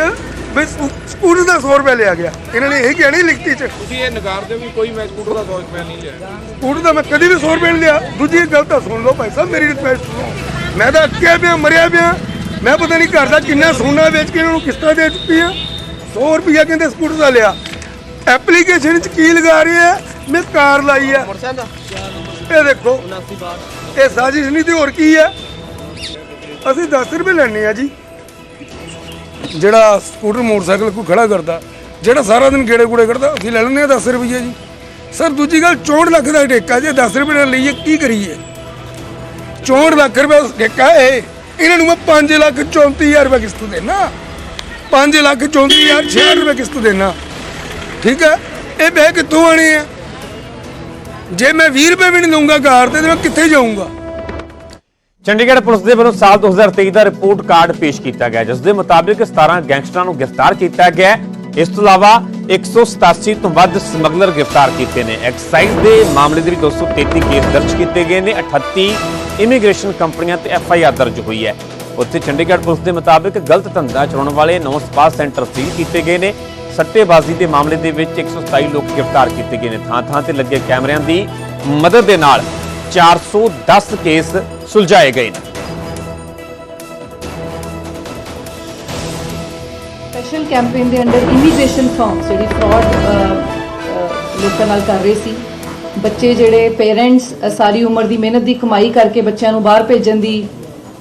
ਵੀ ਸਕੂ- ਸਕੂਟਰ ਦਾ 100 ਰੁਪਇਆ ਲਿਆ ਗਿਆ। ਇਹਨਾਂ ਨੇ ਇਹ ਕਿਹਾ ਨਹੀਂ ਲਿਖਤੀ ਚ। ਤੁਸੀਂ ਇਹ ਨਗਾਰਦੇ ਵੀ ਕੋਈ ਮੈਂ ਸਕੂਟਰ ਦਾ 100 ਰੁਪਏ ਨਹੀਂ ਲਿਆ। ਸਕੂਟਰ ਦਾ ਮੈਂ ਕਦੀ ਵੀ 100 ਰੁਪਏ ਨਹੀਂ ਲਿਆ। ਦੂਜੀ ਗੱਲ ਤਾਂ ਸੁਣ ਲਓ ਭਾਈ ਸਾਹਿਬ ਮੇਰੀ ਰਿਕੁਐਸਟ ਸੁਣੋ। ਮੈਂ ਤਾਂ ਅੱਕਿਆ ਪਿਆ ਮਰਿਆ ਪਿਆ। ਮੈਂ ਪਤਾ ਨਹੀਂ ਘਰ ਦਾ ਕਿੰਨਾ ਸੋਨਾ ਵੇਚ ਕੇ ਇਹਨਾਂ ਨੂੰ ਕਿਸ਼ਤਾਂ ਦੇ ਦਿੱਤੀ ਆ। 100 ਰੁਪਇਆ ਕਹਿੰਦੇ ਸਕੂਟਰ ਦਾ ਲਿਆ। ਐਪਲੀਕੇਸ਼ਨ ਚ ਕੀ ਲਗਾ ਰਹੇ ਆ? ਮੈਂ ਕਾਰ ਲਾਈ ਆ। ਇਹ ਦੇਖੋ ਇਹ ਸਾਜ਼ਿਸ਼ ਨਹੀਂ ਤੇ ਹੋਰ ਕੀ ਹੈ ਅਸੀਂ 10 ਰੁਪਏ ਲੈਣੇ ਆ ਜੀ। ਜਿਹੜਾ ਸਕੂਟਰ, ਮੋਟਰਸਾਈਕਲ ਕੋਈ ਖੜਾ ਕਰਦਾ, ਜਿਹੜਾ ਸਾਰਾ ਦਿਨ ਗੇੜੇ ਗੂੜੇ ਕਰਦਾ ਅਸੀਂ ਲੈ ਲੈਂਦੇ ਆ 10 ਰੁਪਏ ਜੀ। ਸਰ, ਦੂਜੀ ਗੱਲ 64 ਲੱਖ ਦਾ ਠੇਕਾ ਜੇ 10 ਰੁਪਏ ਨਾਲ ਲਈਏ, ਕੀ ਕਰੀਏ? 64 ਲੱਖ ਰੁਪਏ ਠੇਕਾ ਹੈ ਇਹਨਾਂ ਨੂੰ ਮੈਂ 5 ਲੱਖ 34000 ਰੁਪਏ ਕਿਸ਼ਤ ਦੇਣਾ। 5 ਲੱਖ 34000 66 ਰੁਪਏ ਕਿਸ਼ਤ ਦੇਣਾ। ਠੀਕ ਹੈ? ਇਹ ਬਹਿ ਕਿੱਥੋਂ ਆਣੇ ਆ ਜੇ ਮੈਂ 20 ਰੁਪਏ ਵੀ ਨਹੀਂ ਦਊਂਗਾ ਕਾਰ ਤੇ ਤੇ ਮੈਂ ਕਿੱਥੇ ਜਾਊਂਗਾ? ਚੰਡੀਗੜ੍ਹ ਪੁਲਿਸ ਦੇ ਵੱਲੋਂ ਸਾਲ 2023 ਦਾ ਰਿਪੋਰਟ ਕਾਰਡ ਪੇਸ਼ ਕੀਤਾ ਗਿਆ, ਜਿਸ ਦੇ ਮੁਤਾਬਿਕ 17 ਗੈਂਗਸਟਰਾਂ ਨੂੰ ਗ੍ਰਿਫਤਾਰ ਕੀਤਾ ਗਿਆ ਇਸ ਤੋਂ ਇਲਾਵਾ 187 ਤੋਂ ਵੱਧ ਸਮਗਲਰ ਗ੍ਰਿਫਤਾਰ ਕੀਤੇ ਨੇ। ਐਕਸਾਈਜ਼ ਦੇ ਮਾਮਲੇ ਦੇ ਵਿੱਚ 233 ਕੇਸ ਦਰਜ ਕੀਤੇ ਗਏ ਨੇ। 38 ਇਮੀਗ੍ਰੇਸ਼ਨ ਕੰਪਨੀਆਂ ਤੇ ਐਫ ਆਈ ਆਰ ਦਰਜ ਹੋਈ ਹੈ। ਉੱਥੇ ਚੰਡੀਗੜ੍ਹ ਪੁਲਿਸ ਦੇ ਮੁਤਾਬਿਕ ਗਲਤ ਧੰਦਾ ਚਲਾਉਣ ਵਾਲੇ 9 ਸਪਾ ਸੈਂਟਰ ਸੀਲ ਕੀਤੇ ਗਏ ਨੇ। ਸੱਟੇਬਾਜ਼ੀ ਦੇ ਮਾਮਲੇ ਦੇ ਵਿੱਚ 127 ਲੋਕ ਗ੍ਰਿਫਤਾਰ ਕੀਤੇ ਗਏ ਨੇ। ਥਾਂ ਥਾਂ ਤੇ ਲੱਗੇ ਕੈਮਰਿਆਂ ਦੀ ਮਦਦ ਦੇ ਨਾਲ 410 ਕੇਸ ਸੁਲਝਾਏ ਗਏ ਨੇ। ਸਪੈਸ਼ਲ ਕੈਂਪੇਨ ਦੇ ਅੰਡਰ ਇਮੀਗ੍ਰੇਸ਼ਨ ਫਰਮਸ ਜਿਹੜੀ ਫਰਾਡ ਲੋਕਾਂ ਨਾਲ ਕਰ ਰਹੇ ਸੀ। ਬੱਚੇ ਜਿਹੜੇ ਪੇਰੈਂਟਸ ਸਾਰੀ ਉਮਰ ਦੀ ਮਿਹਨਤ ਦੀ ਕਮਾਈ ਕਰਕੇ ਬੱਚਿਆਂ ਨੂੰ ਬਾਹਰ ਭੇਜਣ ਦੀ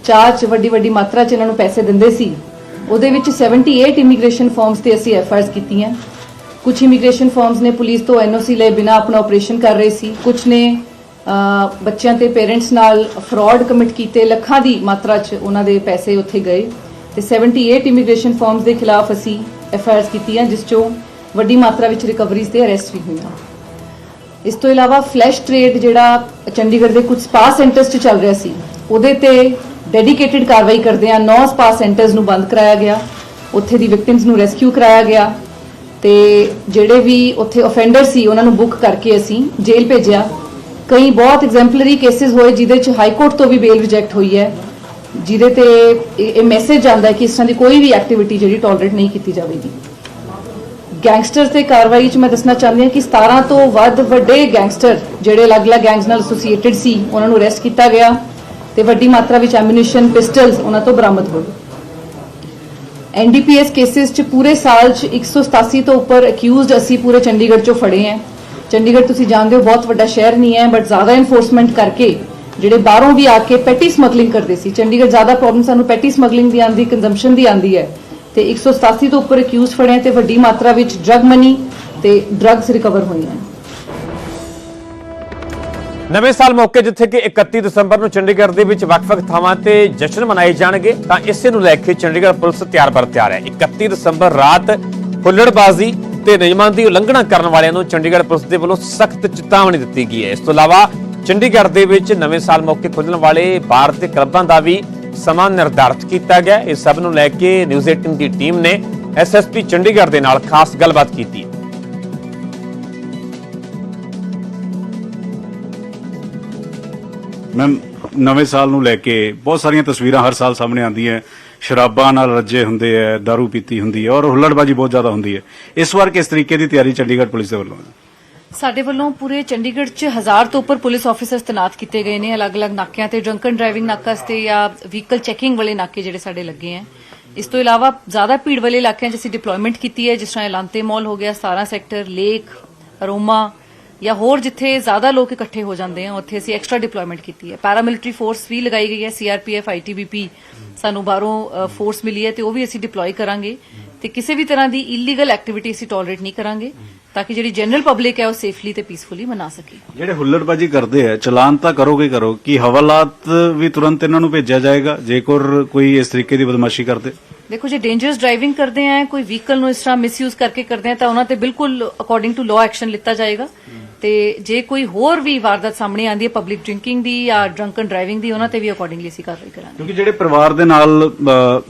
ਚਾਹ ਚ ਵੱਡੀ ਵੱਡੀ ਮਾਤਰਾ ਚ ਇਹਨਾਂ ਨੂੰ ਪੈਸੇ ਦਿੰਦੇ ਸੀ। ਉਹਦੇ ਵਿੱਚ 78 ਇਮੀਗ੍ਰੇਸ਼ਨ ਫਰਮਸ ਤੇ ਅਸੀਂ ਐਫਆਈਆਰਸ ਕੀਤੀਆਂ। ਕੁਝ ਇਮੀਗ੍ਰੇਸ਼ਨ ਫਰਮਸ ਨੇ ਪੁਲਿਸ ਤੋਂ ਐਨਓਸੀ ਲਏ ਬਿਨਾ ਆਪਣਾ ਆਪਰੇਸ਼ਨ ਕਰ ਰਹੇ ਸੀ। ਕੁਝ ਨੇ ਬੱਚਿਆਂ ਤੇ ਪੇਰੈਂਟਸ ਨਾਲ ਫਰਾਡ ਕਮਿਟ ਕੀਤੇ, ਲੱਖਾਂ ਦੀ ਮਾਤਰਾ 'ਚ ਉਹਨਾਂ ਦੇ ਪੈਸੇ ਉੱਥੇ ਗਏ ਤੇ 78 ਇਮੀਗ੍ਰੇਸ਼ਨ ਫਰਮਸ ਦੇ ਖਿਲਾਫ ਅਸੀਂ ਐਫ ਐਫਆਈਆਰਸ ਕੀਤੀਆਂ, ਜਿਸ 'ਚੋਂ ਵੱਡੀ ਮਾਤਰਾ ਵਿੱਚ ਰਿਕਵਰੀਜ਼ ਤੇ ਅਰੈਸਟ ਵੀ ਹੋਈਆਂ। ਇਸ ਤੋਂ ਇਲਾਵਾ ਫਲੈਸ਼ ਟ੍ਰੇਡ ਜਿਹੜਾ ਚੰਡੀਗੜ੍ਹ ਦੇ ਕੁਝ ਸਪਾ ਸੈਂਟਰਸ 'ਚ ਚੱਲ ਰਿਹਾ ਸੀ, ਉਹਦੇ ਤੇ ਡੈਡੀਕੇਟਿਡ ਕਾਰਵਾਈ ਕਰਦੇ ਆ 9 ਸਪਾ ਸੈਂਟਰਸ ਨੂੰ ਬੰਦ ਕਰਾਇਆ ਗਿਆ, ਉੱਥੇ ਦੀ ਵਿਕਟਿਮਸ ਨੂੰ ਰੈਸਕਿਊ ਕਰਾਇਆ ਗਿਆ ਤੇ ਜਿਹੜੇ ਵੀ ਉੱਥੇ ਅਫੈਂਡਰ ਸੀ, ਉਹਨਾਂ ਨੂੰ ਬੁੱਕ ਕਰਕੇ ਅਸੀਂ ਜੇਲ੍ਹ ਭੇਜਿਆ। ਕਈ ਬਹੁਤ ਐਗਜ਼ੈਂਪਲਰੀ ਕੇਸਿਸ ਹੋਏ ਜਿਹਦੇ ਚ ਹਾਈ ਕੋਰਟ ਤੋਂ ਵੀ ਬੇਲ ਰਿਜੈਕਟ ਹੋਈ ਹੈ, ਜਿਹਦੇ ਤੇ ਇਹ- ਮੈਸੇਜ ਆਂਦਾ ਕਿ ਇਸ ਤਰ੍ਹਾਂ ਦੀ ਕੋਈ ਵੀ ਐਕਟੀਵਿਟੀ ਜਿਹੜੀ ਟੋਲਰੇਟ ਨਹੀਂ ਕੀਤੀ ਜਾਵੇਗੀ। ਗੈਂਗਸਟਰ ਤੇ ਕਾਰਵਾਈ ਚ ਮੈਂ ਦੱਸਣਾ ਚਾਹੁੰਦੀ ਹਾਂ ਕਿ 17 ਤੋਂ ਵੱਧ ਵੱਡੇ ਗੈਂਗਸਟਰ ਜਿਹੜੇ ਅਲੱਗ-ਅਲੱਗ ਗੈਂਗਸ ਨਾਲ ਐਸੋਸੀਏਟਿਡ ਸੀ, ਉਹਨਾਂ ਨੂੰ ਅਰੈਸਟ ਕੀਤਾ ਗਿਆ ਤੇ ਵੱਡੀ ਮਾਤਰਾ ਵਿੱਚ ਐਮੂਨੀਸ਼ਨ ਪਿਸਟਲਸ ਉਹਨਾਂ ਤੋਂ ਬਰਾਮਦ ਹੋਏ। ਐਨਡੀਪੀਐਸ ਕੇਸਿਸ ਚ ਪੂਰੇ ਸਾਲ ਚ 187 ਤੋਂ ਉੱਪਰ ਅਕਿਊਜ਼ਡ ਅਸੀਂ ਪੂਰੇ ਚੰਡੀਗੜ੍ਹ ਚੋਂ ਫੜੇ ਹਾਂ। ਚੰਡੀਗੜ੍ਹ ਤੁਸੀਂ ਜਾਣਦੇ ਹੋ, ਬਹੁਤ ਵੱਡਾ ਸ਼ਹਿਰ ਨਹੀਂ ਹੈ ਬਟ ਜ਼ਿਆਦਾ ਇਨਫੋਰਸਮੈਂਟ ਕਰਕੇ ਜਿਹੜੇ ਬਾਹਰੋਂ ਵੀ ਆ ਕੇ ਪੈਟੀ ਸਮਗਲਿੰਗ ਕਰਦੇ ਸੀ, ਚੰਡੀਗੜ੍ਹ ਜ਼ਿਆਦਾ ਪ੍ਰੋਬਲਮ ਸਾਨੂੰ ਪੈਟੀ ਸਮਗਲਿੰਗ ਦੀ ਆਂਦੀ ਕੰਜ਼ੰਪਸ਼ਨ ਦੀ ਆਂਦੀ ਹੈ। ਤੇ 187 ਤੋਂ ਉੱਪਰ ਅਕਿਊਜ਼ਡ ਫੜੇ ਤੇ ਵੱਡੀ ਮਾਤਰਾ ਵਿੱਚ ਡਰਗ ਮਨੀ ਤੇ ਡਰੱਗਸ ਰਿਕਵਰ ਹੋਈਆਂ ਨਵੇਂ ਸਾਲ ਮੌਕੇ ਜਿੱਥੇ ਕਿ 31 ਦਸੰਬਰ ਨੂੰ ਚੰਡੀਗੜ੍ਹ ਦੇ ਵਿੱਚ ਵੱਖ-ਵੱਖ ਥਾਵਾਂ ਤੇ ਜਸ਼ਨ ਮਨਾਏ ਜਾਣਗੇ, ਤਾਂ ਇਸੇ ਨੂੰ ਲੈ ਕੇ ਚੰਡੀਗੜ੍ਹ ਪੁਲਿਸ ਤਿਆਰ ਬਰ ਤਿਆਰ ਹੈ। 31 ਦਸੰਬਰ ਰਾਤ ਹੁੱਲੜਬਾਜ਼ੀ ਤੇ ਨਿਯਮਾਂ ਦੀ ਉਲੰਘਣਾ ਕਰਨ ਵਾਲਿਆਂ ਨੂੰ ਚੰਡੀਗੜ੍ਹ ਪੁਲਿਸ ਦੇ ਵੱਲੋਂ ਸਖਤ ਚੇਤਾਵਨੀ ਦਿੱਤੀ ਗਈ ਹੈ। ਇਸ ਤੋਂ ਇਲਾਵਾ ਚੰਡੀਗੜ੍ਹ ਦੇ ਵਿੱਚ ਨਵੇਂ ਸਾਲ ਮੌਕੇ ਖੁੱਲਣ ਵਾਲੇ ਬਾਰ ਤੇ ਕਲੱਬਾਂ ਦਾ ਵੀ ਸਮਾਂ ਨਿਰਧਾਰਤ ਕੀਤਾ ਗਿਆ। ਇਸ ਸਭ ਨੂੰ ਲੈ ਕੇ ਨਿਊਜ਼ 18 ਦੀ ਟੀਮ ਨੇ ਐਸਐਸਪੀ ਚੰਡੀਗੜ੍ਹ ਦੇ ਨਾਲ ਖਾਸ ਗੱਲਬਾਤ ਕੀਤੀ। ਮੈਮ, ਨਵੇਂ ਸਾਲ ਨੂੰ ਲੈ ਕੇ ਬਹੁਤ ਸਾਰੀਆਂ ਤਸਵੀਰਾਂ ਹਰ ਸਾਲ ਸਾਹਮਣੇ ਆਉਂਦੀਆਂ। ਸ਼ਰਾਬਾਂ ਨਾਲ ਰੱਜੇ ਹੁੰਦੇ ਐ, दारू ਪੀਤੀ ਹੁੰਦੀ ਹੈ ਔਰ ਹੁੱਲੜਬਾਜੀ ਬਹੁਤ ਜ਼ਿਆਦਾ ਹੁੰਦੀ ਹੈ ਇਸ ਵਾਰ ਕਿਸ ਤਰੀਕੇ ਦੀ ਤਿਆਰੀ ਚੰਡੀਗੜ੍ਹ ਪੁਲਿਸ ਦੇ ਵੱਲੋਂ ਹੈ? ਸਾਡੇ ਵੱਲੋਂ ਪੂਰੇ ਚੰਡੀਗੜ੍ਹ 'ਚ ਹਜ਼ਾਰ ਤੋਂ ਉੱਪਰ ਪੁਲਿਸ ਆਫੀਸਰਸ ਤੈਨਾਤ ਕੀਤੇ ਗਏ ਨੇ, ਅਲੱਗ-ਅਲੱਗ ਨਾਕਿਆਂ ਤੇ ਡਰੰਕਨ ਡਰਾਈਵਿੰਗ ਨਾਕਾਸ ਤੇ ਜਾਂ ਵਹੀਕਲ ਚੈਕਿੰਗ ਵਾਲੇ ਨਾਕੇ ਜਿਹੜੇ ਸਾਡੇ ਲੱਗੇ ਆ ਇਸ ਤੋਂ ਇਲਾਵਾ ਜ਼ਿਆਦਾ ਭੀੜ ਵਾਲੇ ਇਲਾਕਿਆਂ 'ਚ ਅਸੀਂ ਡਿਪਲੋਇਮੈਂਟ ਕੀਤੀ ਹੈ ਜਿਸ ਤਰ੍ਹਾਂ ਐਲਾਂਤੇ ਮਾਲ ਹੋ ਗਿਆ 17 ਸੈਕਟਰ, ਲੇਕ, ਅਰੋਮਾ ਜਾਂ ਹੋਰ ਜਿੱਥੇ ਜ਼ਿਆਦਾ ਲੋਕ ਇਕੱਠੇ ਹੋ ਜਾਂਦੇ ਆ ਉੱਥੇ ਅਸੀਂ ਐਕਸਟਰਾ ਡਿਪਲੋਇਮੈਂਟ ਕੀਤੀ ਹੈ। ਪੈਰਾਮਿਲਟਰੀ ਫੋਰਸ ਵੀ ਲਗਾਈ ਗਈ ਹੈ ਸੀਆਰਪੀਐਫ ਆਈਟੀਬੀਪੀ ਸਾਨੂੰ ਬਾਹਰੋਂ ਫੋਰਸ ਮਿਲੀ ਹੈ ਤੇ ਉਹ ਵੀ ਅਸੀਂ ਡਿਪਲੋਏ ਕਰਾਂਗੇ। ਤੇ ਕਿਸੇ ਵੀ ਤਰ੍ਹਾਂ ਦੀ ਇਲੀਗਲ ਐਕਟੀਵਿਟੀ ਅਸੀਂ ਟੋਲਰੇਟ ਨਹੀਂ ਕਰਾਂਗੇ ਤਾਂ ਕਿ ਜਿਹੜੀ ਜਨਰਲ ਪਬਲਿਕ ਹੈ ਉਹ ਸੇਫਲੀ ਤੇ ਪੀਸਫੁਲੀ ਮਨਾ ਸਕੇ। ਜਿਹੜੇ ਹੁੱਲੜਬਾਜੀ ਕਰਦੇ ਆ ਚਲਾਨ ਤਾਂ ਕਰੋਗੇ ਕਰੋ ਕੀ ਹਵਾਲਾਤ ਵੀ ਤੁਰੰਤ ਇਹਨਾਂ ਨੂੰ ਭੇਜਿਆ ਜਾਏਗਾ ਜੇਕਰ ਕੋਈ ਇਸ ਤਰੀਕੇ ਦੀ ਬਦਮਾਸ਼ੀ ਕਰਦੇ? ਦੇਖੋ ਜੇ ਡੇਂਜਰਸ ਡਰਾਈਵਿੰਗ ਕਰਦੇ ਆ ਕੋਈ ਵਹੀਕਲ ਨੂੰ ਇਸ ਤਰ੍ਹਾਂ ਮਿਸਯੂਜ਼ ਕਰਕੇ ਕਰਦੇ ਆ ਤਾਂ ਉਹਨਾਂ ਤੇ ਬਿਲਕੁਲ ਅਕੋਰਡਿੰਗ ਟੂ ਲਾਅ ਐਕਸ਼ਨ ਲਿੱਤਾ ਜਾਏਗਾ। ਤੇ ਜੇ ਕੋਈ ਹੋਰ ਵੀ ਵਾਰਦਾਤ ਸਾਹਮਣੇ ਆਂਦੀ ਹੈ ਪਬਲਿਕ ਡਰਿੰਕਿੰਗ ਦੀ ਜਾਂ ਡਰੰਕਨ ਡਰਾਈਵਿੰਗ ਦੀ, ਉਹਨਾਂ ਤੇ ਵੀ ਅਕੋਰਡਿੰਗਲੀ ਅਸੀਂ ਕਾਰਵਾਈ ਕਰਾਂਗੇ। ਕਿਉਂਕਿ ਜਿਹੜੇ ਪਰਿਵਾਰ ਦੇ ਨਾਲ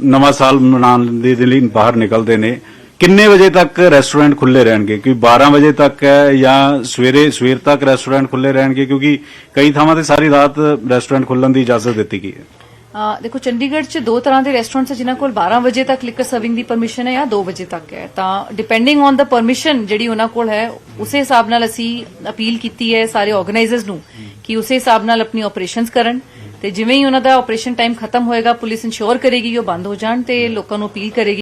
ਨਵਾਂ ਸਾਲ ਮਨਾਉਣ ਦੇ ਲਈ ਬਾਹਰ ਨਿਕਲਦੇ ਨੇ, ਕਿੰਨੇ ਵਜੇ ਤੱਕ ਰੈਸਟੋਰੈਂਟ ਖੁੱਲੇ ਰਹਿਣਗੇ? ਕਿ 12 ਵਜੇ ਤੱਕ ਹੈ ਜਾਂ ਸਵੇਰੇ, ਸਵੇਰ ਤੱਕ ਰੈਸਟੋਰੈਂਟ ਖੁੱਲੇ ਰਹਿਣਗੇ? ਕਿਉਂਕਿ ਕਈ ਥਾਵਾਂ ਤੇ ਸਾਰੀ ਰਾਤ ਰੈਸਟੋਰੈਂਟ ਖੁੱਲਣ ਦੀ ਇਜਾਜ਼ਤ ਦਿੱਤੀ ਗਈ ਹੈ। ਦੇਖੋ, ਚੰਡੀਗੜ੍ਹ 'ਚ ਦੋ ਤਰ੍ਹਾਂ ਦੇ ਰੈਸਟੋਰੈਂਟਸ ਜਿਨ੍ਹਾਂ ਕੋਲ 12 ਵਜੇ ਤੱਕ ਲਿਕਰ ਸਰਵਿੰਗ ਦੀ ਪਰਮਿਸ਼ਨ ਹੈ ਜਾਂ 2 ਵਜੇ ਤੱਕ ਹੈ। ਤਾਂ ਡਿਪੈਂਡਿੰਗ ਔਨ ਦਾ ਪਰਮਿਸ਼ਨ ਜਿਹੜੀ ਉਹਨਾਂ ਕੋਲ ਹੈ, ਉਸੇ ਹਿਸਾਬ ਨਾਲ ਅਸੀਂ ਅਪੀਲ ਕੀਤੀ ਹੈ ਸਾਰੇ ਆਰਗੇਨਾਈਜ਼ਰਸ ਨੂੰ ਕਿ ਉਸੇ ਹਿਸਾਬ ਨਾਲ ਆਪਣੀ ਆਪਰੇਸ਼ਨਸ ਕਰਨ। ਤੇ ਜਿਵੇਂ ਹੀ ਉਹਨਾਂ ਦਾ ਆਪਰੇਸ਼ਨ ਟਾਈਮ ਖਤਮ ਹੋਏਗਾ, ਪੁਲਿਸ ਇਨਸ਼ੋਰ ਕਰੇਗੀ ਕਿ ਉਹ ਬੰਦ ਹੋ ਜਾਣ ਤੇ ਲੋਕਾਂ ਨੂੰ ਅਪੀਲ ਕਰੇਗੀ।